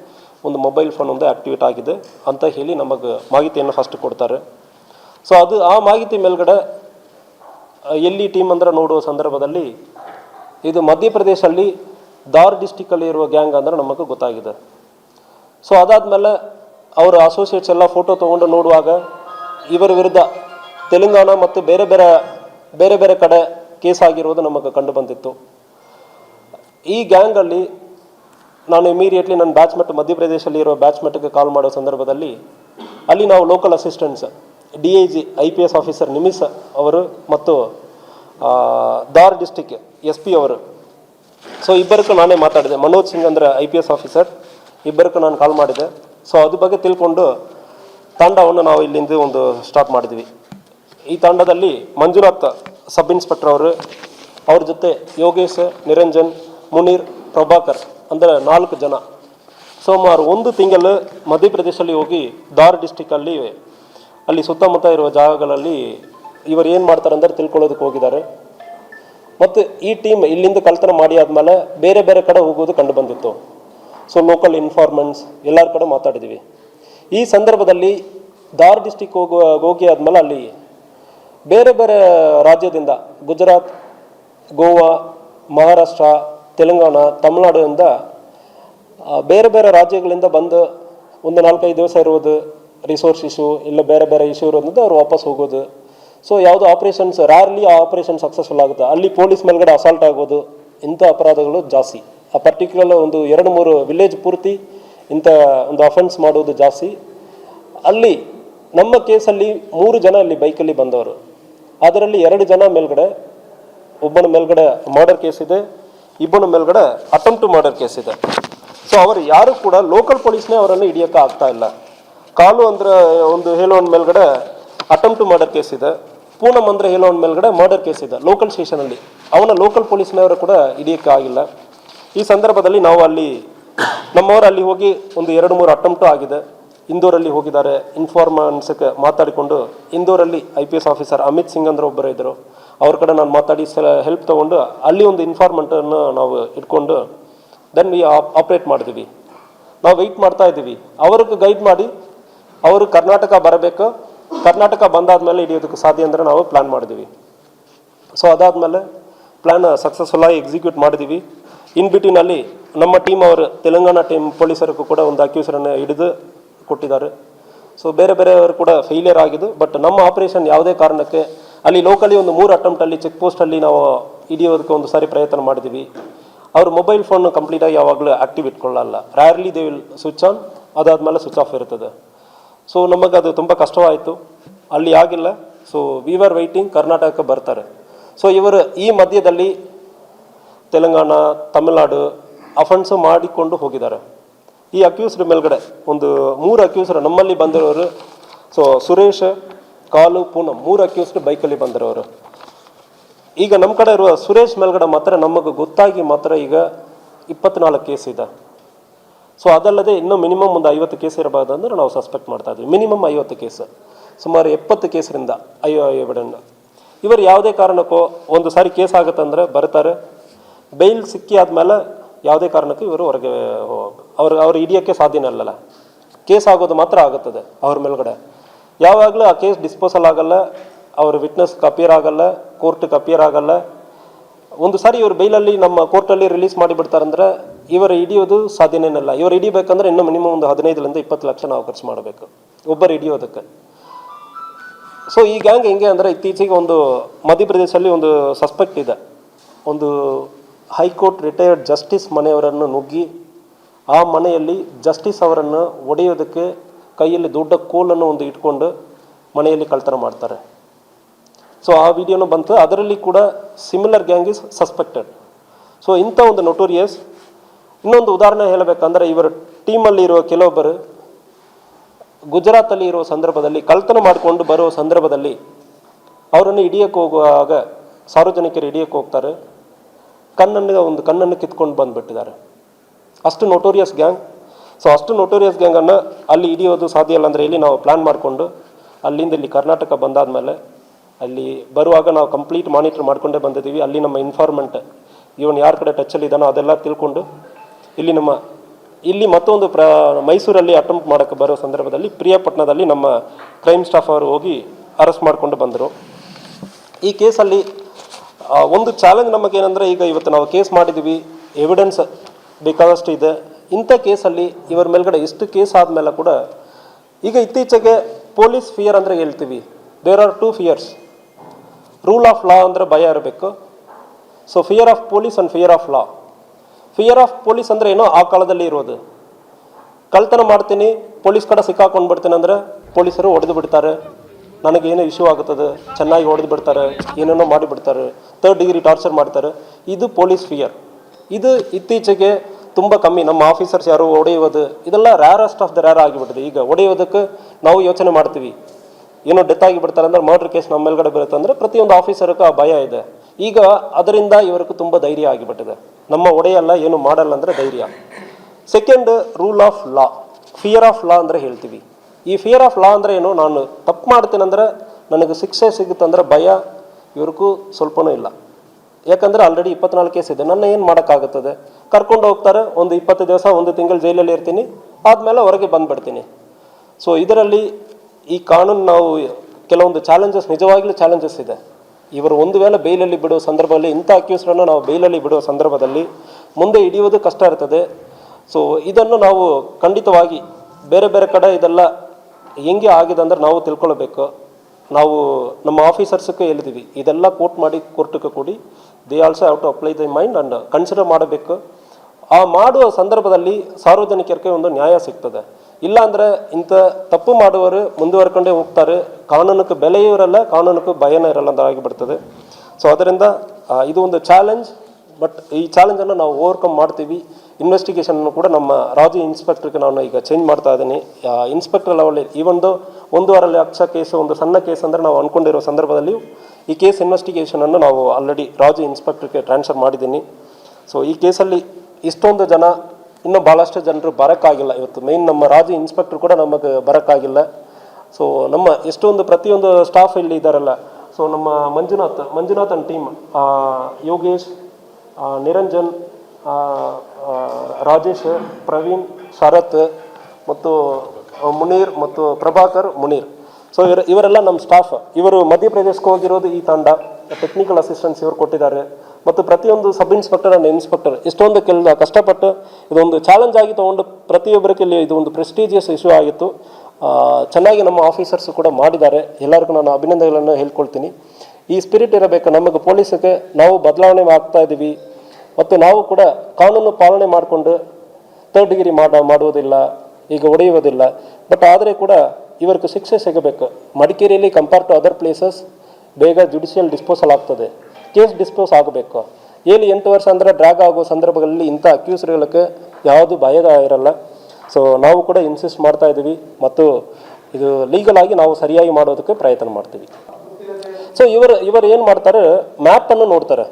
[SPEAKER 1] ಒಂದು ಮೊಬೈಲ್ ಫೋನ್ ಒಂದು ಆ್ಯಕ್ಟಿವೇಟ್ ಆಗಿದೆ ಅಂತ ಹೇಳಿ ನಮಗೆ ಮಾಹಿತಿಯನ್ನು ಫಸ್ಟ್ ಕೊಡ್ತಾರೆ. ಸೊ ಅದು ಆ ಮಾಹಿತಿ ಮೇಲ್ಗಡೆ, ಎಲ್ಲಿ ಟೀಮ್ ಅಂದ್ರೆ ನೋಡುವ ಸಂದರ್ಭದಲ್ಲಿ ಇದು ಮಧ್ಯಪ್ರದೇಶಲ್ಲಿ ದಾರ್ ಡಿಸ್ಟಿಕಲ್ಲಿ ಇರುವ ಗ್ಯಾಂಗ್ ಅಂದ್ರೆ ನಮಗೆ ಗೊತ್ತಾಗಿದೆ. ಸೊ ಅದಾದಮೇಲೆ ಅವರ ಅಸೋಸಿಯೇಟ್ಸ್ ಎಲ್ಲ ಫೋಟೋ ತೊಗೊಂಡು ನೋಡುವಾಗ ಇವರ ವಿರುದ್ಧ ತೆಲಂಗಾಣ ಮತ್ತು ಬೇರೆ ಬೇರೆ ಬೇರೆ ಬೇರೆ ಕಡೆ ಕೇಸ್ ಆಗಿರೋದು ನಮಗೆ ಕಂಡು ಬಂದಿತ್ತು. ಈ ಗ್ಯಾಂಗಲ್ಲಿ ನಾನು ಇಮಿಡಿಯೇಟ್ಲಿ ನನ್ನ ಬ್ಯಾಚ್ಮೆಟ್ ಮಧ್ಯಪ್ರದೇಶಲ್ಲಿ ಇರೋ ಬ್ಯಾಚ್ಮೆಟ್ಗೆ ಕಾಲ್ ಮಾಡೋ ಸಂದರ್ಭದಲ್ಲಿ ಅಲ್ಲಿ ನಾವು local assistants D I G I P S officer Nimish ಅವರು ಮತ್ತು ದಾರ್ ಡಿಸ್ಟಿಕ್ ಎಸ್ ಪಿ ಅವರು. ಸೊ ಇಬ್ಬರಿಗೂ ನಾನೇ ಮಾತಾಡಿದೆ. ಮನೋಜ್ ಸಿಂಗ್ ಅಂದ್ರೆ ಐ ಪಿ ಎಸ್ ಆಫೀಸರ್ ಇಬ್ಬರಿಗೂ ನಾನು ಕಾಲ್ ಮಾಡಿದೆ. ಸೊ ಅದ್ರ ಬಗ್ಗೆ ತಿಳ್ಕೊಂಡು ತಾಂಡವನ್ನು ನಾವು ಇಲ್ಲಿಂದ ಒಂದು ಸ್ಟಾರ್ಟ್ ಮಾಡಿದ್ವಿ. ಈ ತಂಡದಲ್ಲಿ ಮಂಜುನಾಥ್ ಸಬ್ ಇನ್ಸ್ಪೆಕ್ಟರ್ ಅವರು, ಅವ್ರ ಜೊತೆ ಯೋಗೇಶ್, ನಿರಂಜನ್, ಮುನೀರ್, ಪ್ರಭಾಕರ್ ಅಂದರೆ ನಾಲ್ಕು ಜನ. ಸುಮಾರು ಒಂದು ತಿಂಗಳು ಮಧ್ಯಪ್ರದೇಶಲ್ಲಿ ಹೋಗಿ ದಾರ್ ಡಿಸ್ಟಿಕಲ್ಲಿ ಅಲ್ಲಿ ಸುತ್ತಮುತ್ತ ಇರುವ ಜಾಗಗಳಲ್ಲಿ ಇವರು ಏನು ಮಾಡ್ತಾರೆ ಅಂದರೆ ತಿಳ್ಕೊಳ್ಳೋದಕ್ಕೆ ಹೋಗಿದ್ದಾರೆ. ಮತ್ತು ಈ ಟೀಮ್ ಇಲ್ಲಿಂದ ಕಲ್ತನ ಮಾಡಿ ಆದಮೇಲೆ ಬೇರೆ ಬೇರೆ ಕಡೆ ಹೋಗೋದು ಕಂಡು ಬಂದಿತ್ತು. ಸೊ ಲೋಕಲ್ ಇನ್ಫಾರ್ಮೆಂಟ್ಸ್ ಎಲ್ಲರ ಕಡೆ ಮಾತಾಡಿದ್ವಿ. ಈ ಸಂದರ್ಭದಲ್ಲಿ ದಾರ್ ಡಿಸ್ಟಿಕ್ ಹೋಗುವ, ಹೋಗಿ ಆದಮೇಲೆ ಅಲ್ಲಿ ಬೇರೆ ಬೇರೆ ರಾಜ್ಯದಿಂದ, ಗುಜರಾತ್, ಗೋವಾ, ಮಹಾರಾಷ್ಟ್ರ, ತೆಲಂಗಾಣ ತಮಿಳುನಾಡಿನಿಂದ ಬೇರೆ ಬೇರೆ ರಾಜ್ಯಗಳಿಂದ ಬಂದು ಒಂದು ನಾಲ್ಕೈದು ದಿವಸ ಇರುವುದು ರಿಸೋರ್ಸ್ ಇಶ್ಯೂ ಇಲ್ಲ ಬೇರೆ ಬೇರೆ ಇಶ್ಯೂ ಇರೋದ್ರಿಂದ ಅವ್ರು ವಾಪಸ್ ಹೋಗೋದು. ಸೊ ಯಾವುದು ಆಪ್ರೇಷನ್ಸ್ ರಾರ್ಲಿ ಆ ಆಪ್ರೇಷನ್ ಸಕ್ಸಸ್ಫುಲ್ ಆಗುತ್ತೆ. ಅಲ್ಲಿ ಪೊಲೀಸ್ ಮೇಲ್ಗಡೆ ಅಸಾಲ್ಟ್ ಆಗೋದು, ಇಂಥ ಅಪರಾಧಗಳು ಜಾಸ್ತಿ. ಆ ಪರ್ಟಿಕ್ಯುಲರ್ ಒಂದು ಎರಡು ಮೂರು ವಿಲೇಜ್ ಪೂರ್ತಿ ಇಂಥ ಒಂದು ಅಫೆನ್ಸ್ ಮಾಡೋದು ಜಾಸ್ತಿ. ಅಲ್ಲಿ ನಮ್ಮ ಕೇಸಲ್ಲಿ ಮೂರು ಜನ ಅಲ್ಲಿ ಬೈಕಲ್ಲಿ ಬಂದವರು. ಅದರಲ್ಲಿ ಎರಡು ಜನ ಮೇಲ್ಗಡೆ, ಒಬ್ಬನ ಮೇಲ್ಗಡೆ ಮರ್ಡರ್ ಕೇಸ್ ಇದೆ, ಇಬ್ಬನ ಮೇಲ್ಗಡೆ ಅಟೆಂಪ್ಟ್ ಮರ್ಡರ್ ಕೇಸ್ ಇದೆ. ಸೊ ಅವರು ಯಾರು ಕೂಡ ಲೋಕಲ್ ಪೊಲೀಸ್ನೇ ಅವರನ್ನು ಹಿಡಿಯೋಕೆ ಆಗ್ತಾ ಇಲ್ಲ. ಕಾಲು ಅಂದ್ರೆ ಒಂದು ಹೇಳೋನ್ ಮೇಲ್ಗಡೆ ಅಟೆಂಪ್ಟ್ ಮರ್ಡರ್ ಕೇಸ್ ಇದೆ ಪೂನಮ್ ಅಂದ್ರೆ ಹೇಳೋನ್ ಮೇಲ್ಗಡೆ ಮರ್ಡರ್ ಕೇಸ್ ಇದೆ ಲೋಕಲ್ ಸ್ಟೇಷನಲ್ಲಿ ಅವನ ಲೋಕಲ್ ಪೊಲೀಸ್ನವರು ಕೂಡ ಹಿಡಿಯೋಕೆ ಆಗಿಲ್ಲ. ಈ ಸಂದರ್ಭದಲ್ಲಿ ನಾವು ಅಲ್ಲಿ, ನಮ್ಮವರು ಅಲ್ಲಿ ಹೋಗಿ ಒಂದು ಎರಡು ಮೂರು ಅಟೆಂಪ್ಟು ಆಗಿದೆ. ಇಂದೋರಲ್ಲಿ ಹೋಗಿದ್ದಾರೆ. ಇನ್ಫಾರ್ಮೆನ್ಸ್ಗೆ ಮಾತಾಡಿಕೊಂಡು ಇಂದೂರಲ್ಲಿ I P S officer Amit Singh ಅಂದ್ರೆ ಒಬ್ಬರು ಇದ್ದರು. ಅವ್ರ ಕಡೆ ನಾನು ಮಾತಾಡಿ ಸಲ ಹೆಲ್ಪ್ ತೊಗೊಂಡು ಅಲ್ಲಿ ಒಂದು ಇನ್ಫಾರ್ಮೆಂಟನ್ನು ನಾವು ಇಟ್ಕೊಂಡು ದೆನ್ ವಿ ಆಪ್ರೇಟ್ ಮಾಡಿದ್ವಿ. ನಾವು ವೆಯ್ಟ್ ಮಾಡ್ತಾ ಇದ್ದೀವಿ. ಅವ್ರಿಗೆ ಗೈಡ್ ಮಾಡಿ, ಅವರು ಕರ್ನಾಟಕ ಬರಬೇಕು. ಕರ್ನಾಟಕ ಬಂದಾದ್ಮೇಲೆ ಹಿಡಿಯೋದಕ್ಕೆ ಸಾಧ್ಯ ಅಂದರೆ ನಾವು ಪ್ಲ್ಯಾನ್ ಮಾಡಿದ್ವಿ ಸೊ ಅದಾದಮೇಲೆ ಪ್ಲ್ಯಾನ್ ಸಕ್ಸಸ್ಫುಲ್ಲಾಗಿ ಎಕ್ಸಿಕ್ಯೂಟ್ ಮಾಡಿದ್ದೀವಿ. ಇನ್ ಬಿಟ್ವೀನಲ್ಲಿ ನಮ್ಮ ಟೀಮ್ ಅವರು, ತೆಲಂಗಾಣ ಟೀಮ್ ಪೊಲೀಸರಿಗೂ ಕೂಡ ಒಂದು ಅಕ್ಯೂಸರನ್ನು ಹಿಡಿದು ಕೊಟ್ಟಿದ್ದಾರೆ. ಸೊ ಬೇರೆ ಬೇರೆಯವರು ಕೂಡ ಫೇಲಿಯರ್ ಆಗಿದೆ ಬಟ್ ನಮ್ಮ ಆಪರೇಷನ್ ಯಾವುದೇ ಕಾರಣಕ್ಕೆ, ಅಲ್ಲಿ ಲೋಕಲಿ ಒಂದು ಮೂರು ಅಟೆಂಪ್ಟಲ್ಲಿ ಚೆಕ್ ಪೋಸ್ಟಲ್ಲಿ ನಾವು ಹಿಡಿಯೋದಕ್ಕೆ ಒಂದು ಸಾರಿ ಪ್ರಯತ್ನ ಮಾಡಿದ್ವಿ ಅವ್ರ ಮೊಬೈಲ್ ಫೋನ್ ಕಂಪ್ಲೀಟಾಗಿ ಯಾವಾಗಲೂ active ಇಟ್ಕೊಳ್ಳಲ್ಲ. Rarely they will switch on ಅದಾದಮೇಲೆ ಸ್ವಿಚ್ ಆಫ್ ಇರ್ತದೆ. ಸೊ ನಮಗೆ ಅದು ತುಂಬ ಕಷ್ಟವಾಯಿತು. ಅಲ್ಲಿ ಆಗಿಲ್ಲ. ಸೊ ವಿ ಆರ್ ವೈಟಿಂಗ್ ಕರ್ನಾಟಕಕ್ಕೆ ಬರ್ತಾರೆ. ಸೊ ಇವರು ಈ ಮಧ್ಯದಲ್ಲಿ ತೆಲಂಗಾಣ, ತಮಿಳ್ನಾಡು ಅಫೆನ್ಸು ಮಾಡಿಕೊಂಡು ಹೋಗಿದ್ದಾರೆ. ಈ ಅಕ್ಯೂಸ್ಡ್ ಮೇಲ್ಗಡೆ ಒಂದು ಮೂರು ಅಕ್ಯೂಸ್ಡ್ ನಮ್ಮಲ್ಲಿ ಬಂದಿರೋರು, ಸೊ ಸುರೇಶ್, ಕಾಲು ಪೂನಮ್ ಮೂರು ಅಕ್ಯೂಸ್ಡ್ ಬೈಕಲ್ಲಿ ಬಂದಿರೋರು. ಈಗ ನಮ್ಮ ಕಡೆ ಇರುವ ಸುರೇಶ್ ಮೇಲ್ಗಡೆ ಮಾತ್ರ ನಮಗೆ ಗೊತ್ತಾಗಿ ಮಾತ್ರ ಈಗ ಇಪ್ಪತ್ನಾಲ್ಕು ಕೇಸ್ ಇದೆ. ಸೊ ಅದಲ್ಲದೆ ಇನ್ನೂ ಮಿನಿಮಮ್ ಒಂದು ಐವತ್ತು ಕೇಸ್ ಇರಬಾರ್ದು ಅಂದರೆ ನಾವು ಸಸ್ಪೆಕ್ಟ್ ಮಾಡ್ತಾ ಇದ್ವಿ. ಮಿನಿಮಮ್ ಐವತ್ತು ಕೇಸ್ ಸುಮಾರು ಎಪ್ಪತ್ತು ಕೇಸರಿಂದ ಅಯ್ಯೋ ಎವಿಡೆಂಟ್ ಇವರು ಯಾವುದೇ ಕಾರಣಕ್ಕೂ ಒಂದು ಸಾರಿ ಕೇಸ್ ಆಗುತ್ತಂದ್ರೆ ಬರ್ತಾರೆ. ಬೈಲ್ ಸಿಕ್ಕಿ ಆದಮೇಲೆ ಯಾವುದೇ ಕಾರಣಕ್ಕೂ ಇವರು ಹೊರಗೆ ಅವ್ರು ಅವ್ರ ಹಿಡಿಯೋಕ್ಕೆ ಸಾಧ್ಯನೇ ಅಲ್ಲಲ್ಲ ಕೇಸ್ ಆಗೋದು ಮಾತ್ರ ಆಗುತ್ತದೆ ಅವ್ರ ಮೇಲ್ಗಡೆ. ಯಾವಾಗಲೂ ಆ ಕೇಸ್ ಡಿಸ್ಪೋಸಲ್ ಆಗಲ್ಲ, ಅವ್ರ ವಿಟ್ನೆಸ್ ಕಪಿಯರ್ ಆಗಲ್ಲ ಕೋರ್ಟ್ಗೆ ಅಪಿಯರ್ ಆಗಲ್ಲ. ಒಂದು ಸಾರಿ ಇವರು ಬೈಲಲ್ಲಿ ನಮ್ಮ ಕೋರ್ಟಲ್ಲಿ ರಿಲೀಸ್ ಮಾಡಿಬಿಡ್ತಾರಂದ್ರೆ ಇವರು ಹಿಡಿಯೋದು ಸಾಧ್ಯನೇನಲ್ಲ ಇವರು ಹಿಡಿಬೇಕಂದ್ರೆ ಇನ್ನೂ ಮಿನಿಮಮ್ ಒಂದು ಹದಿನೈದರಿಂದ ಇಪ್ಪತ್ತು ಲಕ್ಷ ನಾವು ಖರ್ಚು ಮಾಡಬೇಕು. ಒಬ್ಬರು ಹಿಡಿಯೋದಕ್ಕೆ. ಸೊ ಈ ಗ್ಯಾಂಗ್ ಹೆಂಗೆ ಅಂದರೆ ಇತ್ತೀಚೆಗೆ ಒಂದು ಮಧ್ಯಪ್ರದೇಶದಲ್ಲಿ ಒಂದು ಸಸ್ಪೆಕ್ಟ್ ಇದೆ. ಒಂದು ಹೈಕೋರ್ಟ್ ರಿಟೈರ್ಡ್ ಜಸ್ಟಿಸ್ ಮನೆಯವರನ್ನು ನುಗ್ಗಿ, ಆ ಮನೆಯಲ್ಲಿ ಜಸ್ಟಿಸ್ ಅವರನ್ನು ಒಡೆಯೋದಕ್ಕೆ ಕೈಯಲ್ಲಿ ದೊಡ್ಡ ಕೋಲನ್ನು ಒಂದು ಇಟ್ಕೊಂಡು ಮನೆಯಲ್ಲಿ ಕಳ್ತನ ಮಾಡ್ತಾರೆ. ಸೊ ಆ ವಿಡಿಯೋನು ಬಂತು. ಅದರಲ್ಲಿ ಕೂಡ similar gang is suspected so ಇಂಥ ಒಂದು ನೊಟೋರಿಯಸ್ ಇನ್ನೊಂದು ಉದಾಹರಣೆ ಹೇಳಬೇಕಂದ್ರೆ ಇವರ ಟೀಮಲ್ಲಿ ಇರುವ ಕೆಲವೊಬ್ಬರು ಗುಜರಾತಲ್ಲಿ ಇರುವ ಸಂದರ್ಭದಲ್ಲಿ ಕಳ್ತನ ಮಾಡಿಕೊಂಡು ಬರುವ ಸಂದರ್ಭದಲ್ಲಿ ಅವರನ್ನು ಹಿಡಿಯಕ್ಕೆ ಹೋಗುವಾಗ ಸಾರ್ವಜನಿಕರು ಹಿಡಿಯಕ್ಕೆ ಹೋಗ್ತಾರೆ. ಕಣ್ಣನ್ನು ಒಂದು ಕಣ್ಣನ್ನು ಕಿತ್ಕೊಂಡು ಬಂದುಬಿಟ್ಟಿದ್ದಾರೆ. ಅಷ್ಟು ನೋಟೋರಿಯಸ್ ಗ್ಯಾಂಗ್ ಸೊ ಅಷ್ಟು ನೋಟೋರಿಯಸ್ ಗ್ಯಾಂಗನ್ನು ಅಲ್ಲಿ ಹಿಡಿಯೋದು ಸಾಧ್ಯ ಇಲ್ಲ ಅಂದರೆ ಇಲ್ಲಿ ನಾವು ಪ್ಲ್ಯಾನ್ ಮಾಡಿಕೊಂಡು ಅಲ್ಲಿಂದ ಇಲ್ಲಿ ಕರ್ನಾಟಕ ಬಂದಾದ ಮೇಲೆ ಅಲ್ಲಿ ಬರುವಾಗ ನಾವು ಕಂಪ್ಲೀಟ್ ಮಾನಿಟ್ರ್ ಮಾಡಿಕೊಂಡೇ ಬಂದಿದ್ದೀವಿ. ಅಲ್ಲಿ ನಮ್ಮ ಇನ್ಫಾರ್ಮೆಂಟ್ ಇವನು ಯಾರ ಕಡೆ ಟಚಲ್ಲಿ ಇದ್ದಾನೋ ಅದೆಲ್ಲ ತಿಳ್ಕೊಂಡು ಇಲ್ಲಿ ನಮ್ಮ ಇಲ್ಲಿ ಮತ್ತೊಂದು ಪ್ರ ಮೈಸೂರಲ್ಲಿ ಅಟೆಂಪ್ಟ್ ಮಾಡೋಕ್ಕೆ ಬರೋ ಸಂದರ್ಭದಲ್ಲಿ ಪ್ರಿಯಪಟ್ಟಣದಲ್ಲಿ ನಮ್ಮ ಕ್ರೈಮ್ ಸ್ಟಾಫ್ ಅವರು ಹೋಗಿ ಅರೆಸ್ಟ್ ಮಾಡಿಕೊಂಡು ಬಂದರು. ಈ ಕೇಸಲ್ಲಿ ಒಂದು ಚಾಲೆಂಜ್ ನಮಗೇನೆಂದರೆ ಈಗ ಇವತ್ತು ನಾವು ಕೇಸ್ ಮಾಡಿದ್ದೀವಿ ಎವಿಡೆನ್ಸ್ ಬೇಕಾದಷ್ಟು ಇದೆ. ಇಂಥ ಕೇಸಲ್ಲಿ ಇವರ ಮೇಲ್ಗಡೆ ಎಷ್ಟು ಕೇಸ್ ಆದಮೇಲೆ ಕೂಡ ಈಗ ಇತ್ತೀಚೆಗೆ ಪೊಲೀಸ್ ಫಿಯರ್ ಅಂದರೆ ಹೇಳ್ತೀವಿ. There are two fears rule of law ಅಂದರೆ ಭಯ ಇರಬೇಕು. So fear of police and fear of law fear of police ಅಂದರೆ ಏನೋ ಆ ಕಾಲದಲ್ಲಿ ಇರೋದು. ಕಳ್ತನ ಮಾಡ್ತೀನಿ ಪೊಲೀಸ್ ಕಡೆ ಸಿಕ್ಕಾಕೊಂಡು ಬಿಡ್ತೀನಿ ಅಂದರೆ ಪೊಲೀಸರು ಹೊಡೆದು ಬಿಡ್ತಾರೆ. ನನಗೇನೋ ಇಶ್ಯೂ ಆಗುತ್ತದೆ, ಚೆನ್ನಾಗಿ ಹೊಡೆದು ಬಿಡ್ತಾರೆ, ಏನೇನೋ ಮಾಡಿಬಿಡ್ತಾರೆ ತರ್ಡ್ ಡಿಗ್ರಿ ಟಾರ್ಚರ್ ಮಾಡ್ತಾರೆ, ಇದು ಪೊಲೀಸ್ ಫಿಯರ್ ಇದು ಇತ್ತೀಚೆಗೆ ತುಂಬ ಕಮ್ಮಿ, ನಮ್ಮ ಆಫೀಸರ್ಸ್ ಯಾರು ಒಡೆಯುವುದು ಇದೆಲ್ಲ ರ್ಯಾರೆಸ್ಟ್ ಆಫ್ ದ ರ್ಯಾರ್ ಆಗಿಬಿಟ್ಟಿದೆ. ಈಗ ಹೊಡೆಯೋದಕ್ಕೆ ನಾವು ಯೋಚನೆ ಮಾಡ್ತೀವಿ. ಏನೋ ಡೆತ್ ಆಗಿಬಿಡ್ತಾರೆ ಅಂದ್ರೆ ಮರ್ಡರ್ ಕೇಸ್ ನಮ್ಮ ಮೇಲ್ಗಡೆ ಬರುತ್ತೆ ಅಂದರೆ ಪ್ರತಿಯೊಂದು ಆಫೀಸರ್ಗೂ ಆ ಭಯ ಇದೆ. ಈಗ ಅದರಿಂದ ಇವರಿಗೂ ತುಂಬ ಧೈರ್ಯ ಆಗಿಬಿಟ್ಟಿದೆ. ನಮ್ಮ ಒಡೆಯಲ್ಲ ಏನು ಮಾಡಲ್ಲ ಅಂದರೆ ಧೈರ್ಯ. Second rule of law fear of law ಅಂದರೆ ಹೇಳ್ತೀವಿ. ಈ ಫಿಯರ್ ಆಫ್ ಲಾ ಅಂದರೆ ಏನು? ನಾನು ತಪ್ಪು ಮಾಡ್ತೀನಂದ್ರೆ ನನಗೆ ಶಿಕ್ಷೆ ಸಿಗುತ್ತಂದ್ರೆ ಭಯ, ಇವ್ರಿಗೂ ಸ್ವಲ್ಪನೂ ಇಲ್ಲ. ಯಾಕಂದರೆ ಆಲ್ರೆಡಿ ಇಪ್ಪತ್ನಾಲ್ಕು ಕೇಸ್ ಇದೆ. ನನ್ನ ಏನು ಮಾಡೋಕ್ಕಾಗುತ್ತದೆ? ಕರ್ಕೊಂಡು ಹೋಗ್ತಾರೆ, ಒಂದು ಇಪ್ಪತ್ತು ದಿವಸ, ಒಂದು ತಿಂಗಳು ಜೈಲಲ್ಲಿ ಇರ್ತೀನಿ, ಆದಮೇಲೆ ಹೊರಗೆ ಬಂದುಬಿಡ್ತೀನಿ. ಸೊ ಇದರಲ್ಲಿ ಈ ಕಾನೂನು ನಾವು ಕೆಲವೊಂದು ಚಾಲೆಂಜಸ್ ನಿಜವಾಗ್ಲೂ ಚಾಲೆಂಜಸ್ ಇದೆ. ಇವರು ಒಂದು ವೇಳೆ ಬೈಲಲ್ಲಿ ಬಿಡುವ ಸಂದರ್ಭದಲ್ಲಿ, ಇಂಥ ಅಕ್ಯೂಸ್ಗಳನ್ನು ನಾವು ಬೈಲಲ್ಲಿ ಬಿಡುವ ಸಂದರ್ಭದಲ್ಲಿ ಮುಂದೆ ಹಿಡಿಯುವುದು ಕಷ್ಟ ಇರ್ತದೆ. ಸೊ ಇದನ್ನು ನಾವು ಖಂಡಿತವಾಗಿ ಬೇರೆ ಬೇರೆ ಕಡೆ ಇದೆಲ್ಲ ಹೆಂಗೆ ಆಗಿದೆ ಅಂದ್ರೆ ನಾವು ತಿಳ್ಕೊಳ್ಬೇಕು. ನಾವು ನಮ್ಮ ಆಫೀಸರ್ಸ್ಗೆ ಹೇಳಿದ್ದೀವಿ ಇದೆಲ್ಲ ಕೋರ್ಟ್ ಮಾಡಿ ಕೋರ್ಟ್ಗೆ ಕೊಡಿ. They also have to apply the mind and consider ಮಾಡಬೇಕು. ಆ ಮಾಡುವ ಸಂದರ್ಭದಲ್ಲಿ ಸಾರ್ವಜನಿಕರಿಗೆ ಒಂದು ನ್ಯಾಯ ಸಿಗ್ತದೆ. ಇಲ್ಲಾಂದರೆ ಇಂಥ ತಪ್ಪು ಮಾಡುವವರು ಮುಂದುವರ್ಕೊಂಡೇ ಹೋಗ್ತಾರೆ. ಕಾನೂನಕ್ಕೆ ಬೆಲೆಯೂ ಇರಲ್ಲ ಕಾನೂನಕ್ಕೆ ಭಯನೇ ಇರಲ್ಲ ಅಂತ ಆಗಿಬಿಡ್ತದೆ. ಸೊ ಅದರಿಂದ ಇದು ಒಂದು ಚಾಲೆಂಜ್ ಬಟ್ ಈ ಚಾಲೆಂಜನ್ನು ನಾವು ಓವರ್ಕಮ್ ಮಾಡ್ತೀವಿ. ಇನ್ವೆಸ್ಟಿಗೇಷನ್ ಕೂಡ ನಮ್ಮ ರಾಜು ಇನ್ಸ್ಪೆಕ್ಟರ್ಗೆ ನಾನು ಈಗ ಚೇಂಜ್ ಮಾಡ್ತಾ ಇದ್ದೀನಿ. ಇನ್ಸ್ಪೆಕ್ಟರ್ ಲೆವೆಲ್ ಈ ಒಂದು ಒಂದು ವಾರಲ್ಲಿ ಅಕ್ಷ ಕೇಸು ಒಂದು ಸಣ್ಣ ಕೇಸ್ ಅಂದರೆ ನಾವು ಅಂದ್ಕೊಂಡಿರೋ ಸಂದರ್ಭದಲ್ಲಿ ಈ ಕೇಸ್ ಇನ್ವೆಸ್ಟಿಗೇಷನನ್ನು ನಾವು ಆಲ್ರೆಡಿ ರಾಜು ಇನ್ಸ್ಪೆಕ್ಟರ್ಗೆ ಟ್ರಾನ್ಸ್ಫರ್ ಮಾಡಿದ್ದೀನಿ. ಸೊ ಈ ಕೇಸಲ್ಲಿ ಇಷ್ಟೊಂದು ಜನ, ಇನ್ನೂ ಭಾಳಷ್ಟು ಜನರು ಬರೋಕ್ಕಾಗಿಲ್ಲ. ಇವತ್ತು ಮೇಯ್ನ್ ನಮ್ಮ ರಾಜು ಇನ್ಸ್ಪೆಕ್ಟರ್ ಕೂಡ ನಮಗೆ ಬರೋಕ್ಕಾಗಿಲ್ಲ. ಸೊ ನಮ್ಮ ಎಷ್ಟೊಂದು ಪ್ರತಿಯೊಂದು ಸ್ಟಾಫ್ ಇಲ್ಲಿ ಇದ್ದಾರಲ್ಲ. ಸೊ ನಮ್ಮ ಮಂಜುನಾಥ್, ಮಂಜುನಾಥನ್ ಟೀಮ್ ಯೋಗೇಶ್ ನಿರಂಜನ್ ರಾಜೇಶ್, ಪ್ರವೀಣ್, ಶರತ್ ಮತ್ತು ಮುನೀರ್ ಮತ್ತು ಪ್ರಭಾಕರ್, ಮುನೀರ್. ಸೊ ಇವರು, ಇವರೆಲ್ಲ ನಮ್ಮ ಸ್ಟಾಫ್ ಇವರು ಮಧ್ಯಪ್ರದೇಶಕ್ಕೆ ಹೋಗಿರೋದು ಈ ತಂಡ. ಟೆಕ್ನಿಕಲ್ ಅಸಿಸ್ಟೆನ್ಸ್ ಇವರು ಕೊಟ್ಟಿದ್ದಾರೆ. ಮತ್ತು ಪ್ರತಿಯೊಂದು ಸಬ್ ಇನ್ಸ್ಪೆಕ್ಟರ್ ಆ್ಯಂಡ್ ಇನ್ಸ್ಪೆಕ್ಟರ್ ಎಷ್ಟೊಂದು ಕೆಲ ಕಷ್ಟಪಟ್ಟು ಇದೊಂದು ಚಾಲೆಂಜ್ ಆಗಿ ತೊಗೊಂಡು ಪ್ರತಿಯೊಬ್ಬರಿಗೆ ಇಲ್ಲಿ ಇದು ಒಂದು ಪ್ರೆಸ್ಟೀಜಿಯಸ್ ಇಶ್ಯೂ ಆಗಿತ್ತು. ಚೆನ್ನಾಗಿ ನಮ್ಮ ಆಫೀಸರ್ಸ್ ಕೂಡ ಮಾಡಿದ್ದಾರೆ. ಎಲ್ಲರಿಗೂ ನಾನು ಅಭಿನಂದನೆಗಳನ್ನು ಹೇಳ್ಕೊಳ್ತೀನಿ. ಈ ಸ್ಪಿರಿಟ್ ಇರಬೇಕು. ನಮಗೆ ಪೊಲೀಸಕ್ಕೆ ನಾವು ಬದಲಾವಣೆ ಆಗ್ತಾ ಇದ್ದೀವಿ ಮತ್ತು ನಾವು ಕೂಡ ಕಾನೂನು ಪಾಲನೆ ಮಾಡಿಕೊಂಡು ತರ್ಡ್ ಡಿಗ್ರಿ ಮಾಡ, ಮಾಡುವುದಿಲ್ಲ, ಈಗ ಒಡೆಯುವುದಿಲ್ಲ. ಬಟ್ ಆದರೆ ಕೂಡ ಇವರಿಗೆ ಶಿಕ್ಷೆ ಸಿಗಬೇಕು. ಮಡಿಕೇರಿಯಲ್ಲಿ ಕಂಪೇರ್ ಟು ಅದರ್ ಪ್ಲೇಸಸ್ ಬೇಗ ಜುಡಿಷಿಯಲ್ ಡಿಸ್ಪೋಸಲ್ ಆಗ್ತದೆ. ಕೇಸ್ ಡಿಸ್ಪೋಸ್ ಆಗಬೇಕು. ಏನು ಎಂಟು ವರ್ಷ ಅಂದರೆ ಡ್ರ್ಯಾಗ್ ಆಗುವ ಸಂದರ್ಭಗಳಲ್ಲಿ ಇಂಥ ಅಕ್ಯೂಸ್ಗಳಿಗೆ ಯಾವುದು ಭಯದ ಇರಲ್ಲ. ಸೊ ನಾವು ಕೂಡ ಇನ್ಸಿಸ್ಟ್ ಮಾಡ್ತಾ ಇದ್ದೀವಿ ಮತ್ತು ಇದು ಲೀಗಲ್ ಆಗಿ ನಾವು ಸರಿಯಾಗಿ ಮಾಡೋದಕ್ಕೆ ಪ್ರಯತ್ನ ಮಾಡ್ತೀವಿ. ಸೊ ಇವರು ಇವರು ಏನು ಮಾಡ್ತಾರೆ? ಮ್ಯಾಪನ್ನು ನೋಡ್ತಾರೆ.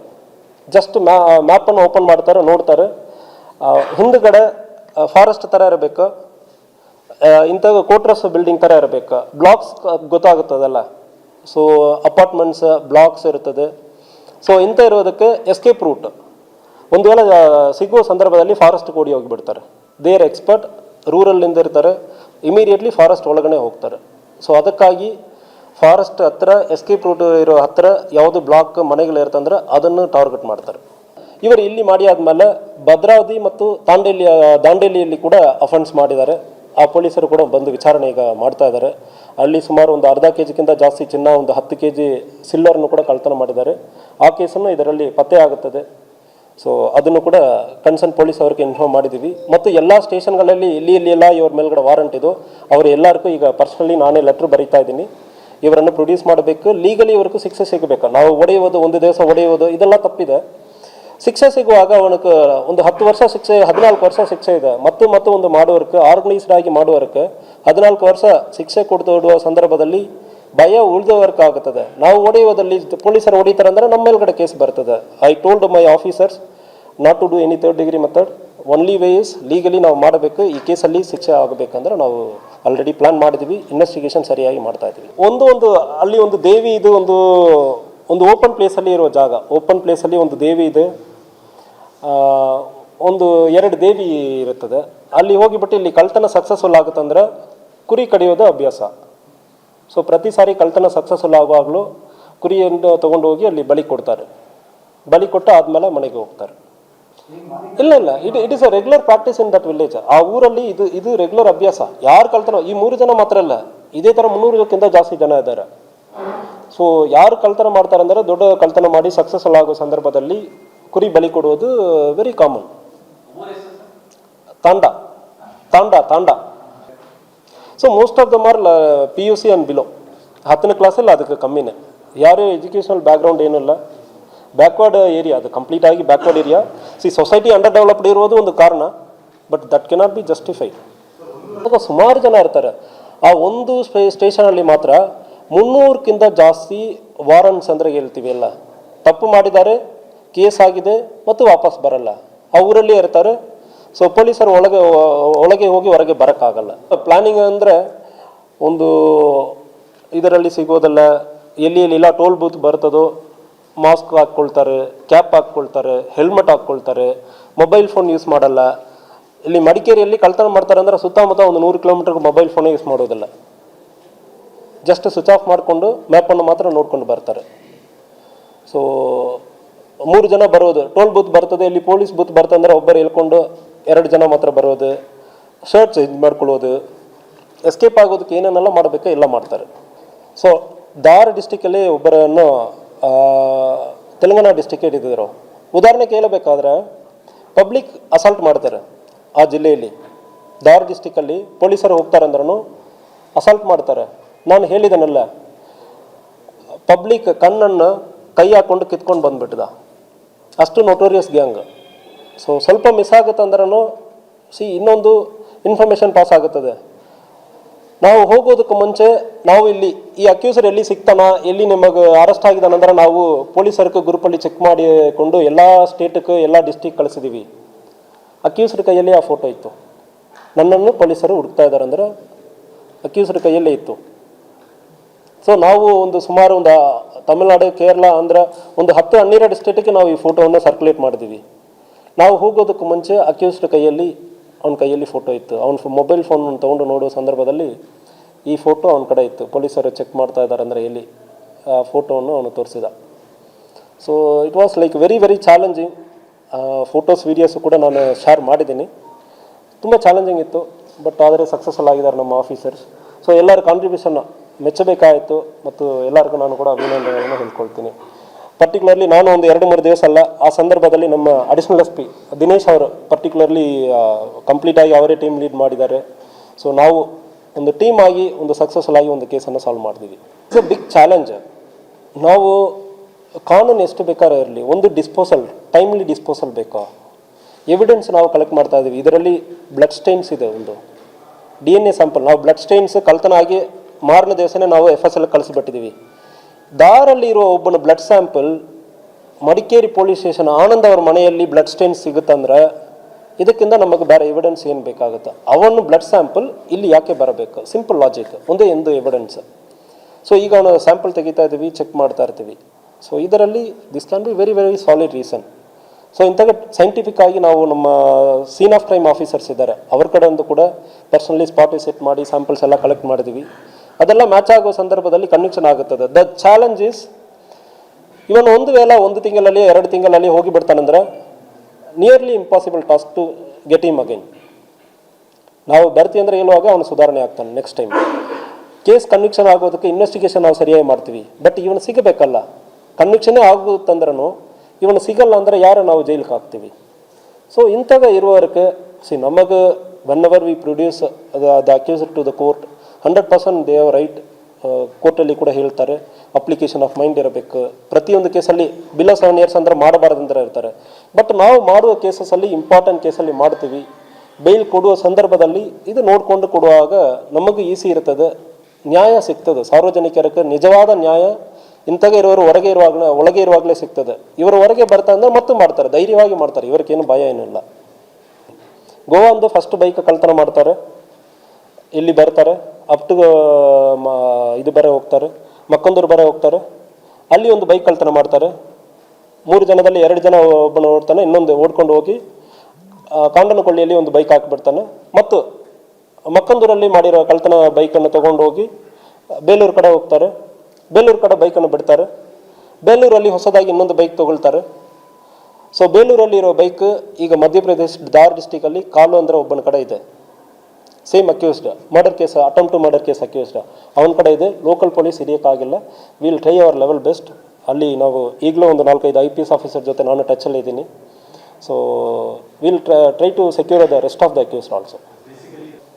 [SPEAKER 1] ಜಸ್ಟ್ ಮ್ಯಾ ಮ್ಯಾಪನ್ನು ಓಪನ್ ಮಾಡ್ತಾರೆ, ನೋಡ್ತಾರೆ. ಹಿಂದ್ಗಡೆ ಫಾರೆಸ್ಟ್ ಥರ ಇರಬೇಕು. ಇಂಥ ಕೋಟ್ರಸ್ ಬಿಲ್ಡಿಂಗ್ ಥರ ಇರಬೇಕು. ಬ್ಲಾಕ್ಸ್ ಗೊತ್ತಾಗುತ್ತದಲ್ಲ ಸೊ ಅಪಾರ್ಟ್ಮೆಂಟ್ಸ್ ಬ್ಲಾಕ್ಸ್ ಇರ್ತದೆ ಸೊ ಇಂಥ ಇರೋದಕ್ಕೆ ಎಸ್ಕೇಪ್ ರೂಟ್ ಒಂದು ವೇಳೆ ಸಿಗುವ ಸಂದರ್ಭದಲ್ಲಿ ಫಾರೆಸ್ಟ್ ಓಡಿ ಹೋಗಿಬಿಡ್ತಾರೆ. ದೇ ಆರ್ ಎಕ್ಸ್ಪರ್ಟ್ ರೂರಲ್ಲಿಂದ ಇರ್ತಾರೆ. ಇಮಿಡಿಯೇಟ್ಲಿ ಫಾರೆಸ್ಟ್ ಒಳಗಡೆ ಹೋಗ್ತಾರೆ. ಸೊ ಅದಕ್ಕಾಗಿ ಫಾರೆಸ್ಟ್ ಹತ್ರ, ಎಸ್ಕೇಪ್ ರೂಟ್ ಇರೋ ಹತ್ತಿರ ಯಾವುದು ಬ್ಲಾಕ್ ಮನೆಗಳಿರುತ್ತಂದ್ರೆ ಅದನ್ನು ಟಾರ್ಗೆಟ್ ಮಾಡ್ತಾರೆ. ಇವರು ಇಲ್ಲಿ ಮಾಡಿ ಆದಮೇಲೆ ಭದ್ರಾವತಿ ಮತ್ತು ದಾಂಡೇಲಿಯ, ದಾಂಡೇಲಿಯಲ್ಲಿ ಕೂಡ ಅಫೆನ್ಸ್ ಮಾಡಿದ್ದಾರೆ. ಆ ಪೊಲೀಸರು ಕೂಡ ಬಂದು ವಿಚಾರಣೆ ಈಗ ಮಾಡ್ತಾ ಇದ್ದಾರೆ. ಅಲ್ಲಿ ಸುಮಾರು ಒಂದು ಅರ್ಧ ಕೆ ಜಿಗಿಂತ ಜಾಸ್ತಿ ಚಿನ್ನ, ಒಂದು ಹತ್ತು ಕೆ ಜಿ ಸಿಲ್ವರ್ನು ಕೂಡ ಕಳ್ತನ ಮಾಡಿದ್ದಾರೆ. ಆ ಕೇಸನ್ನು ಇದರಲ್ಲಿ ಪತ್ತೆ ಆಗುತ್ತದೆ. ಸೊ ಅದನ್ನು ಕೂಡ ಕನ್ಸರ್ನ್ ಪೊಲೀಸ್ ಅವ್ರಿಗೆ ಇನ್ಫಾರ್ಮ್ ಮಾಡಿದ್ದೀವಿ. ಮತ್ತು ಎಲ್ಲ ಸ್ಟೇಷನ್ಗಳಲ್ಲಿ ಇಲ್ಲಿ ಇಲ್ಲಿ ಎಲ್ಲ ಇವ್ರ ಮೇಲ್ಗಡೆ ವಾರಂಟ್ ಇದು. ಅವರು ಎಲ್ಲರಿಗೂ ಈಗ ಪರ್ಸ್ನಲಿ ನಾನೇ ಲೆಟ್ರ್ ಬರೀತಾ ಇದ್ದೀನಿ. ಇವರನ್ನು ಪ್ರೊಡ್ಯೂಸ್ ಮಾಡಬೇಕು ಲೀಗಲಿ ಇವ್ರಿಗೂ ಶಿಕ್ಷೆ ಸಿಗಬೇಕು. ನಾವು ಒಡೆಯುವುದು, ಒಂದು ದಿವಸ ಒಡೆಯುವುದು, ಇದೆಲ್ಲ ತಪ್ಪಿದೆ. ಶಿಕ್ಷೆ ಸಿಗುವಾಗ ಅವನಿಗೆ ಒಂದು ಹತ್ತು ವರ್ಷ ಶಿಕ್ಷೆ, ಹದಿನಾಲ್ಕು ವರ್ಷ ಶಿಕ್ಷೆ ಇದೆ. ಮತ್ತು ಮತ್ತು ಒಂದು ಮಾಡುವರ್ಕ್ ಆರ್ಗನೈಸ್ಡ್ ಆಗಿ ಮಾಡುವರ್ಕ್ ಹದಿನಾಲ್ಕು ವರ್ಷ ಶಿಕ್ಷೆ ಕೊಡುವ ಸಂದರ್ಭದಲ್ಲಿ ಭಯ ಉಳಿದವರ್ಕ್ ಆಗುತ್ತದೆ ನಾವು ಒಡೆಯುವುದರಲ್ಲಿ ಪೊಲೀಸರು ಹೊಡಿತಾರೆ ಅಂದ್ರೆ ನಮ್ಮ ಮೇಲ್ಗಡೆ ಕೇಸ್ ಬರ್ತದೆ. I told my officers not to do any third degree method only way is legally ನಾವು ಮಾಡಬೇಕು, ಈ ಕೇಸಲ್ಲಿ ಶಿಕ್ಷೆ ಆಗಬೇಕಂದ್ರೆ ನಾವು ಆಲ್ರೆಡಿ ಪ್ಲಾನ್ ಮಾಡಿದ್ವಿ ಇನ್ವೆಸ್ಟಿಗೇಷನ್ ಸರಿಯಾಗಿ ಮಾಡ್ತಾ ಇದ್ವಿ. ಒಂದು ಒಂದು, ಅಲ್ಲಿ ಒಂದು ದೇವಿ ಇದು ಒಂದು ಒಂದು ಓಪನ್ ಪ್ಲೇಸಲ್ಲಿ ಇರೋ ಜಾಗ. ಓಪನ್ ಪ್ಲೇಸಲ್ಲಿ ಒಂದು ದೇವಿ ಇದೆ. ಒಂದು ಎರಡು ದೇವಿ ಇರುತ್ತದೆ. ಅಲ್ಲಿ ಹೋಗಿಬಿಟ್ಟು ಇಲ್ಲಿ ಕಳ್ತನ ಸಕ್ಸಸ್ಫುಲ್ ಆಗುತ್ತಂದ್ರೆ ಕುರಿ ಕಡಿಯೋದು ಅಭ್ಯಾಸ. ಸೊ ಪ್ರತಿ ಸಾರಿ ಕಳ್ತನ ಸಕ್ಸಸ್ಫುಲ್ ಆಗುವಾಗಲೂ ಕುರಿಯನ್ನು ತಗೊಂಡು ಹೋಗಿ ಅಲ್ಲಿ ಬಲಿ ಕೊಡ್ತಾರೆ. ಬಲಿ ಕೊಟ್ಟು ಆದಮೇಲೆ ಮನೆಗೆ ಹೋಗ್ತಾರೆ. ಇಲ್ಲ ಇಲ್ಲ. It it is a regular practice in that village ಆ ಊರಲ್ಲಿ ಇದು ಇದು ರೆಗ್ಯುಲರ್ ಅಭ್ಯಾಸ. ಯಾರು ಕಲ್ತನ, ಈ ಮೂರು ಜನ ಮಾತ್ರ ಅಲ್ಲ. ಇದೇ ಥರ ಮುನ್ನೂರಕ್ಕಿಂತ ಜಾಸ್ತಿ ಜನ ಇದ್ದಾರೆ. ಸೊ ಯಾರು ಕಳ್ತನ ಮಾಡ್ತಾರೆ ಅಂದರೆ ದೊಡ್ಡ ಕಳ್ತನ ಮಾಡಿ ಸಕ್ಸಸ್ಫುಲ್ ಆಗೋ ಸಂದರ್ಭದಲ್ಲಿ ಕುರಿ ಬಲಿ ಕೊಡುವುದು ವೆರಿ ಕಾಮನ್ ತಾಂಡ. ತಾಂಡ ತಾಂಡ. So most of the Mar P U C and below ಹತ್ತನೇ ಕ್ಲಾಸಲ್ಲಿ ಅದಕ್ಕೆ ಕಮ್ಮಿನೇ. ಯಾರು ಎಜುಕೇಷನಲ್ ಬ್ಯಾಕ್ಗ್ರೌಂಡ್ ಏನಿಲ್ಲ ಬ್ಯಾಕ್ವರ್ಡ್ ಏರಿಯಾ ಅದು ಕಂಪ್ಲೀಟ್ ಆಗಿ backward area see society underdeveloped ಇರೋದು ಒಂದು ಕಾರಣ but that cannot be justified ಇವಾಗ ಸುಮಾರು ಜನ ಇರ್ತಾರೆ. ಆ ಒಂದು ಸ್ಟೇಷನಲ್ಲಿ ಮಾತ್ರ ಮುನ್ನೂರಕ್ಕಿಂತ ಜಾಸ್ತಿ ವಾರಂಟ್ಸ್ ಅಂದರೆ ಹೇಳ್ತೀವಿ ಎಲ್ಲ. ತಪ್ಪು ಮಾಡಿದ್ದಾರೆ, ಕೇಸ್ ಆಗಿದೆ ಮತ್ತು ವಾಪಸ್ ಬರಲ್ಲ. ಆ ಊರಲ್ಲೇ ಇರ್ತಾರೆ. ಸೊ ಪೊಲೀಸರು ಒಳಗೆ ಒಳಗೆ ಹೋಗಿ ಹೊರಗೆ ಬರೋಕ್ಕಾಗಲ್ಲ. ಪ್ಲಾನಿಂಗ್ ಅಂದರೆ ಒಂದು ಇದರಲ್ಲಿ ಸಿಗೋದಲ್ಲ, ಎಲ್ಲಿ ಎಲ್ಲಿಲ್ಲ ಟೋಲ್ ಬೂತ್ ಬರ್ತದೋ ಮಾಸ್ಕ್ ಹಾಕ್ಕೊಳ್ತಾರೆ, ಕ್ಯಾಪ್ ಹಾಕ್ಕೊಳ್ತಾರೆ, ಹೆಲ್ಮೆಟ್ ಹಾಕ್ಕೊಳ್ತಾರೆ, ಮೊಬೈಲ್ ಫೋನ್ ಯೂಸ್ ಮಾಡಲ್ಲ. ಇಲ್ಲಿ ಮಡಿಕೇರಿಯಲ್ಲಿ ಕಳ್ತನ ಮಾಡ್ತಾರೆ ಅಂದರೆ ಸುತ್ತಮುತ್ತ ಒಂದು ನೂರು ಕಿಲೋಮೀಟರ್ಗೆ ಮೊಬೈಲ್ ಫೋನೇ ಯೂಸ್ ಮಾಡೋದಿಲ್ಲ. ಜಸ್ಟ್ ಸ್ವಿಚ್ ಆಫ್ ಮಾಡಿಕೊಂಡು ಮ್ಯಾಪನ್ನು ಮಾತ್ರ ನೋಡ್ಕೊಂಡು ಬರ್ತಾರೆ. ಸೊ ಮೂರು ಜನ ಬರೋದು ಟೋಲ್ ಬೂತ್ ಬರ್ತದೆ, ಇಲ್ಲಿ ಪೊಲೀಸ್ ಬೂತ್ ಬರ್ತಂದ್ರೆ ಒಬ್ಬರು ಹೇಳ್ಕೊಂಡು ಎರಡು ಜನ ಮಾತ್ರ ಬರೋದು ಶರ್ಟ್ ಚೇಂಜ್ ಮಾಡ್ಕೊಳ್ಳೋದು ಎಸ್ಕೇಪ್ ಆಗೋದಕ್ಕೆ ಏನೇನೆಲ್ಲ ಮಾಡಬೇಕು ಎಲ್ಲ ಮಾಡ್ತಾರೆ. ಸೊ ಧಾರ ಡಿಸ್ಟಿಕಲ್ಲಿ ಒಬ್ಬರನ್ನು ತೆಲಂಗಾಣ ಡಿಸ್ಟಿಕ್ ಹಿಡಿದಿದ್ರು ಉದಾಹರಣೆ ಕೇಳಬೇಕಾದ್ರೆ ಪಬ್ಲಿಕ್ ಅಸಾಲ್ಟ್ ಮಾಡ್ತಾರೆ ಆ ಜಿಲ್ಲೆಯಲ್ಲಿ. ಧಾರ್ ಡಿಸ್ಟಿಕ್ಕಲ್ಲಿ ಪೊಲೀಸರು ಹೋಗ್ತಾರೆ ಅಂದ್ರೂ ಅಸಾಲ್ಟ್ ಮಾಡ್ತಾರೆ. ನಾನು ಹೇಳಿದನಲ್ಲ ಪಬ್ಲಿಕ್ ಕಣ್ಣನ್ನು ಕೈ ಹಾಕ್ಕೊಂಡು ಕಿತ್ಕೊಂಡು ಬಂದುಬಿಟ್ಟದ ಅಷ್ಟು ನೋಟೋರಿಯಸ್ ಗ್ಯಾಂಗ್ ಸೊ ಸ್ವಲ್ಪ ಮಿಸ್ ಆಗುತ್ತೆ ಅಂದ್ರೂ ಸಿ ಇನ್ನೊಂದು ಇನ್ಫಾರ್ಮೇಷನ್ ಪಾಸ್ ಆಗುತ್ತದೆ. ನಾವು ಹೋಗೋದಕ್ಕೆ ಮುಂಚೆ ನಾವು ಇಲ್ಲಿ ಈ ಅಕ್ಯೂಸರ್ ಎಲ್ಲಿ ಸಿಗ್ತಾನ, ಎಲ್ಲಿ ನಿಮಗೆ ಅರೆಸ್ಟ್ ಆಗಿದಾನಂದ್ರೆ ನಾವು ಪೊಲೀಸರಿಗೆ ಗ್ರೂಪಲ್ಲಿ ಚೆಕ್ ಮಾಡಿಕೊಂಡು ಎಲ್ಲ ಸ್ಟೇಟಕ್ಕೆ ಎಲ್ಲ ಡಿಸ್ಟಿಕ್ ಕಳಿಸಿದ್ದೀವಿ ಅಕ್ಯೂಸರ್ ಕೈಯಲ್ಲಿ ಆ ಫೋಟೋ ಇತ್ತು. ನನ್ನನ್ನು ಪೊಲೀಸರು ಹುಡುಕ್ತಾ ಇದ್ದಾರೆ ಅಂದ್ರೆ ಅಕ್ಯೂಸರ್ ಕೈಯಲ್ಲೇ ಇತ್ತು. ಸೊ ನಾವು ಒಂದು ಸುಮಾರು ಒಂದು ತಮಿಳ್ನಾಡು, ಕೇರಳ ಅಂದ್ರೆ ಒಂದು ಹತ್ತು, ಹನ್ನೆರಡು ಸ್ಟೇಟಿಗೆ ನಾವು ಈ ಫೋಟೋವನ್ನು ಸರ್ಕ್ಯುಲೇಟ್ ಮಾಡಿದ್ದೀವಿ ನಾವು ಹೋಗೋದಕ್ಕೆ ಮುಂಚೆ ಅಕ್ಯೂಸ್ಡ್ ಕೈಯಲ್ಲಿ ಅವನ ಕೈಯಲ್ಲಿ ಫೋಟೋ ಇತ್ತು. ಅವನ ಮೊಬೈಲ್ ಫೋನ್ ತೊಗೊಂಡು ನೋಡುವ ಸಂದರ್ಭದಲ್ಲಿ ಈ ಫೋಟೋ ಅವನ ಕಡೆ ಇತ್ತು. ಪೊಲೀಸರು ಚೆಕ್ ಮಾಡ್ತಾ ಇದ್ದಾರೆ ಅಂದರೆ ಎಲ್ಲಿ? ಆ ಫೋಟೋವನ್ನು ಅವನು ತೋರಿಸಿದ. So it was like very very challenging photos videos ಕೂಡ ನಾನು ಶೇರ್ ಮಾಡಿದ್ದೀನಿ. ತುಂಬ ಚಾಲೆಂಜಿಂಗ್ ಇತ್ತು ಬಟ್ ಆದರೆ ಸಕ್ಸಸ್ಫುಲ್ ಆಗಿದ್ದಾರೆ ನಮ್ಮ ಆಫೀಸರ್ಸ್ ಸೊ ಎಲ್ಲರ ಕಾಂಟ್ರಿಬ್ಯೂಷನ್ ಮೆಚ್ಚಬೇಕಾಯಿತು ಮತ್ತು ಎಲ್ಲರಿಗೂ ನಾನು ಕೂಡ ಅಭಿನಂದನೆಯನ್ನು ಹೇಳ್ಕೊಳ್ತೀನಿ. ಪರ್ಟಿಕ್ಯುಲರ್ಲಿ ನಾನು ಒಂದು ಎರಡು ಮೂರು ದಿವಸ ಅಲ್ಲ, ಆ ಸಂದರ್ಭದಲ್ಲಿ ನಮ್ಮ ಅಡಿಷನಲ್ ಎಸ್ ಪಿ ದಿನೇಶ್ ಅವರು ಪರ್ಟಿಕ್ಯುಲರ್ಲಿ ಕಂಪ್ಲೀಟಾಗಿ ಅವರೇ ಟೀಮ್ ಲೀಡ್ ಮಾಡಿದ್ದಾರೆ. ಸೊ ನಾವು ಒಂದು ಟೀಮ್ ಆಗಿ, ಒಂದು ಸಕ್ಸಸ್ಫುಲ್ ಆಗಿ ಒಂದು ಕೇಸನ್ನು ಸಾಲ್ವ್ ಮಾಡಿದ್ದೀವಿ ಇಟ್ಸ್ ಎ ಬಿಗ್ ಚಾಲೆಂಜ್ ನಾವು ಕಾನೂನು ಎಷ್ಟು ಬೇಕಾದ್ರೂ ಇರಲಿ, ಒಂದು ಡಿಸ್ಪೋಸಲ್ ಟೈಮ್ಲಿ ಡಿಸ್ಪೋಸಲ್ ಬೇಕಾ? ಎವಿಡೆನ್ಸ್ ನಾವು ಕಲೆಕ್ಟ್ ಮಾಡ್ತಾ ಇದ್ದೀವಿ ಇದರಲ್ಲಿ ಬ್ಲಡ್ ಸ್ಟೈನ್ಸ್ ಇದೆ ಒಂದು. ಡಿ ಎನ್ ಎ ಸ್ಯಾಂಪಲ್ ನಾವು ಬ್ಲಡ್ ಸ್ಟೈನ್ಸ್ ಕಳ್ತನ ಆಗಿ ಮಾರನೇ ದಿವಸನೇ ನಾವು ಎಫ್ ಎಸ್ ಎಲ್ ಕಳಿಸಿಬಿಟ್ಟಿದ್ದೀವಿ ದಾರಲ್ಲಿ ಇರುವ ಒಬ್ಬನ blood sample Madikeri police station Anand ಅವರ ಮನೆಯಲ್ಲಿ ಬ್ಲಡ್ ಸ್ಟೈನ್ ಸಿಗುತ್ತಂದ್ರೆ ಇದಕ್ಕಿಂತ ನಮಗೆ ಬೇರೆ ಎವಿಡೆನ್ಸ್ ಏನು ಬೇಕಾಗುತ್ತೆ? ಅವನು ಬ್ಲಡ್ ಸ್ಯಾಂಪಲ್ ಇಲ್ಲಿ ಯಾಕೆ ಬರಬೇಕು? ಸಿಂಪಲ್ ಲಾಜಿಕ್ ಒಂದೇ ಒಂದು ಎವಿಡೆನ್ಸ್ ಸೊ ಈಗ ಅವನು ಸ್ಯಾಂಪಲ್ ತೆಗಿತಾ ಇದ್ದೀವಿ ಚೆಕ್ ಮಾಡ್ತಾ ಇರ್ತೀವಿ. ಸೊ ಇದರಲ್ಲಿ this can be very very solid reason so ಇಂಥಾಗ scientific ಆಗಿ ನಾವು ನಮ್ಮ ಸೀನ್ ಆಫ್ ಕ್ರೈಮ್ ಆಫೀಸರ್ಸ್ ಇದ್ದಾರೆ. ಅವ್ರ ಕಡೆಯಿಂದ ಕೂಡ ಪರ್ಸನಲಿ ಸ್ಪಾಟ್ ವಿಸಿಟ್ ಮಾಡಿ ಸ್ಯಾಂಪಲ್ಸ್ ಎಲ್ಲ ಕಲೆಕ್ಟ್ ಮಾಡಿದ್ವಿ ಅದೆಲ್ಲ ಮ್ಯಾಚ್ ಆಗೋ ಸಂದರ್ಭದಲ್ಲಿ ಕನ್ವಿಕ್ಷನ್ ಆಗುತ್ತದೆ. ದ ಚಾಲೆಂಜ್ ಇಸ್ ಇವನು ಒಂದು ವೇಳೆ ಒಂದು ತಿಂಗಳಲ್ಲಿ, ಎರಡು ತಿಂಗಳಲ್ಲಿ ಹೋಗಿ ಬಿಡ್ತಾನಂದ್ರೆ nearly impossible task to get him again ನಾವು ಬರ್ತೀವಿ ಅಂದರೆ ಹೇಳುವಾಗ ಅವನು ಸುಧಾರಣೆ ಆಗ್ತಾನೆ ನೆಕ್ಸ್ಟ್ ಟೈಮ್ ಕೇಸ್ ಕನ್ವಿಕ್ಷನ್ ಆಗೋದಕ್ಕೆ ಇನ್ವೆಸ್ಟಿಗೇಷನ್ ನಾವು ಸರಿಯಾಗಿ ಮಾಡ್ತೀವಿ. ಬಟ್ ಇವನು ಸಿಗಬೇಕಲ್ಲ. ಕನ್ವಿಕ್ಷನೇ ಆಗುತ್ತಂದ್ರೂ ಇವನು ಸಿಗಲ್ಲ ಅಂದರೆ ಯಾರು ನಾವು ಜೈಲಿಗೆ ಹಾಕ್ತೀವಿ. ಸೊ ಇಂಥಾಗ ಇರುವವರೆಗೆ ಸಿ ನಮಗೆ when our we produce the accuse to the court hundred percent they are right ಕೋರ್ಟಲ್ಲಿ ಕೂಡ ಹೇಳ್ತಾರೆ ಅಪ್ಲಿಕೇಶನ್ ಆಫ್ ಮೈಂಡ್ ಇರಬೇಕು. ಪ್ರತಿಯೊಂದು ಕೇಸಲ್ಲಿ ಬಿಲೋ ಸೆವೆನ್ ಇಯರ್ಸ್ ಅಂದರೆ ಮಾಡಬಾರ್ದು ಅಂತ ಇರ್ತಾರೆ ಬಟ್ ನಾವು ಮಾಡುವ ಕೇಸಸಲ್ಲಿ ಇಂಪಾರ್ಟೆಂಟ್ ಕೇಸಲ್ಲಿ ಮಾಡ್ತೀವಿ. ಬೇಲ್ ಕೊಡುವ ಸಂದರ್ಭದಲ್ಲಿ ಇದು ನೋಡಿಕೊಂಡು ಕೊಡುವಾಗ ನಮಗೂ ಈಸಿ ಇರ್ತದೆ, ನ್ಯಾಯ ಸಿಗ್ತದೆ. ಸಾರ್ವಜನಿಕರಿಗೆ ನಿಜವಾದ ನ್ಯಾಯ ಇಂಥಗೆ ಇರೋರು ಹೊರಗೆ ಇರುವಾಗಲೇ, ಒಳಗೆ ಇರುವಾಗಲೇ ಸಿಗ್ತದೆ. ಇವರು ಹೊರಗೆ ಬರ್ತಾ ಅಂದ್ರೆ ಮತ್ತೆ ಮಾಡ್ತಾರೆ, ಧೈರ್ಯವಾಗಿ ಮಾಡ್ತಾರೆ. ಇವರಿಗೇನು ಭಯ ಏನಿಲ್ಲ ಗೋವಾ ಒಂದು ಫಸ್ಟ್ ಬೈಕ್ ಕಳ್ತನ ಮಾಡ್ತಾರೆ. ಇಲ್ಲಿ ಬರ್ತಾರೆ ಅಪ್ ಟು ಇದು ಬರ ಹೋಗ್ತಾರೆ, ಮಕ್ಕಂದೂರು ಬರ ಹೋಗ್ತಾರೆ. ಅಲ್ಲಿ ಒಂದು ಬೈಕ್ ಕಳ್ತನ ಮಾಡ್ತಾರೆ. ಮೂರು ಜನದಲ್ಲಿ ಎರಡು ಜನ ಒಬ್ಬನ ಓಡ್ತಾನೆ, ಇನ್ನೊಂದು ಓಡ್ಕೊಂಡು ಹೋಗಿ ಕಾಂಡನಕೊಳ್ಳಿಯಲ್ಲಿ ಒಂದು ಬೈಕ್ ಹಾಕಿಬಿಡ್ತಾನೆ. ಮತ್ತು ಮಕ್ಕಂದೂರಲ್ಲಿ ಮಾಡಿರೋ ಕಳ್ತನ ಬೈಕನ್ನು ತೊಗೊಂಡು ಹೋಗಿ, ಬೇಲೂರು ಕಡೆ ಹೋಗ್ತಾರೆ. ಬೇಲೂರು ಕಡೆ ಬೈಕನ್ನು ಬಿಡ್ತಾರೆ. ಬೇಲೂರಲ್ಲಿ ಹೊಸದಾಗಿ ಇನ್ನೊಂದು ಬೈಕ್ ತೊಗೊಳ್ತಾರೆ. ಸೊ ಬೇಲೂರಲ್ಲಿರೋ ಬೈಕ್ ಈಗ ಮಧ್ಯಪ್ರದೇಶ ಧಾರ್ ಡಿಸ್ಟಿಕಲ್ಲಿ ಕಾಲು ಅಂದರೆ ಒಬ್ಬನ ಕಡೆ ಇದೆ. Same accused murder case attempt to murder case accused ಅವನ ಕಡೆ ಇದೆ local police ಹಿಡಿಯೋಕ್ಕಾಗಿಲ್ಲ. Will try our level best ಅಲ್ಲಿ ನಾವು ಈಗಲೂ ಒಂದು ನಾಲ್ಕೈದು ಐ ಪಿ ಎಸ್ ಆಫೀಸರ್ ಜೊತೆ ನಾನು ಟಚಲ್ಲಿ ಇದ್ದೀನಿ. So will try to secure the rest of the accused also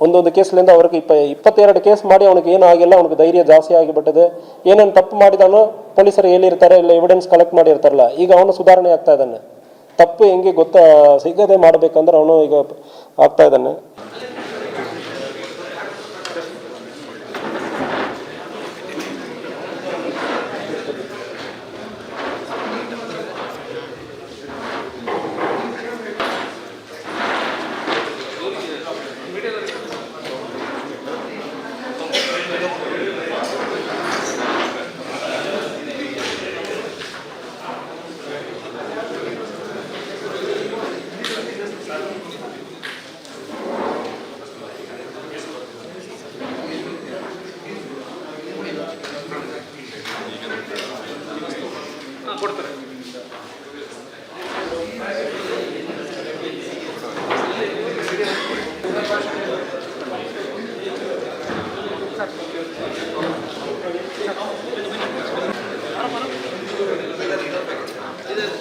[SPEAKER 1] ಒಂದೊಂದು ಕೇಸ್ಲಿಂದ ಅವ್ರಿಗೆ ಇಪ್ಪ, ಇಪ್ಪತ್ತೆರಡು ಕೇಸ್ ಮಾಡಿ ಅವನಿಗೆ ಏನೂ ಆಗಿಲ್ಲ, ಅವ್ನಿಗೆ ಧೈರ್ಯ ಜಾಸ್ತಿ ಆಗಿಬಿಟ್ಟಿದೆ. ಏನೇನು ತಪ್ಪು ಮಾಡಿದಾನೋ ಪೊಲೀಸರು ಹೇಳಿರ್ತಾರೆ, ಇಲ್ಲ ಎವಿಡೆನ್ಸ್ ಕಲೆಕ್ಟ್ ಮಾಡಿರ್ತಾರಲ್ಲ, ಈಗ ಅವನು ಸುಧಾರಣೆ ಆಗ್ತಾ ಇದ್ದಾನೆ. ತಪ್ಪು ಹೆಂಗೆ ಗೊತ್ತಾ, ಸಿಗದೆ ಮಾಡಬೇಕಂದ್ರೆ ಅವನು ಈಗ ಆಗ್ತಾ ಇದ್ದಾನೆ.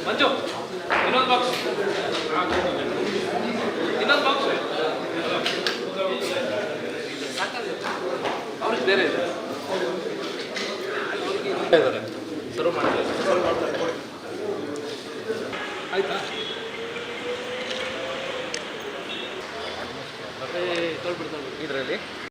[SPEAKER 2] ಮಂಜು ಇನ್ನೊಂದು ಬಾಕ್ಸ್ ಇನ್ನೊಂದು ಬಾಕ್ಸ್ ಅವ್ರಿಗೆ ಬೇರೆ ಇದೆ. ಇದ್ದಾರೆ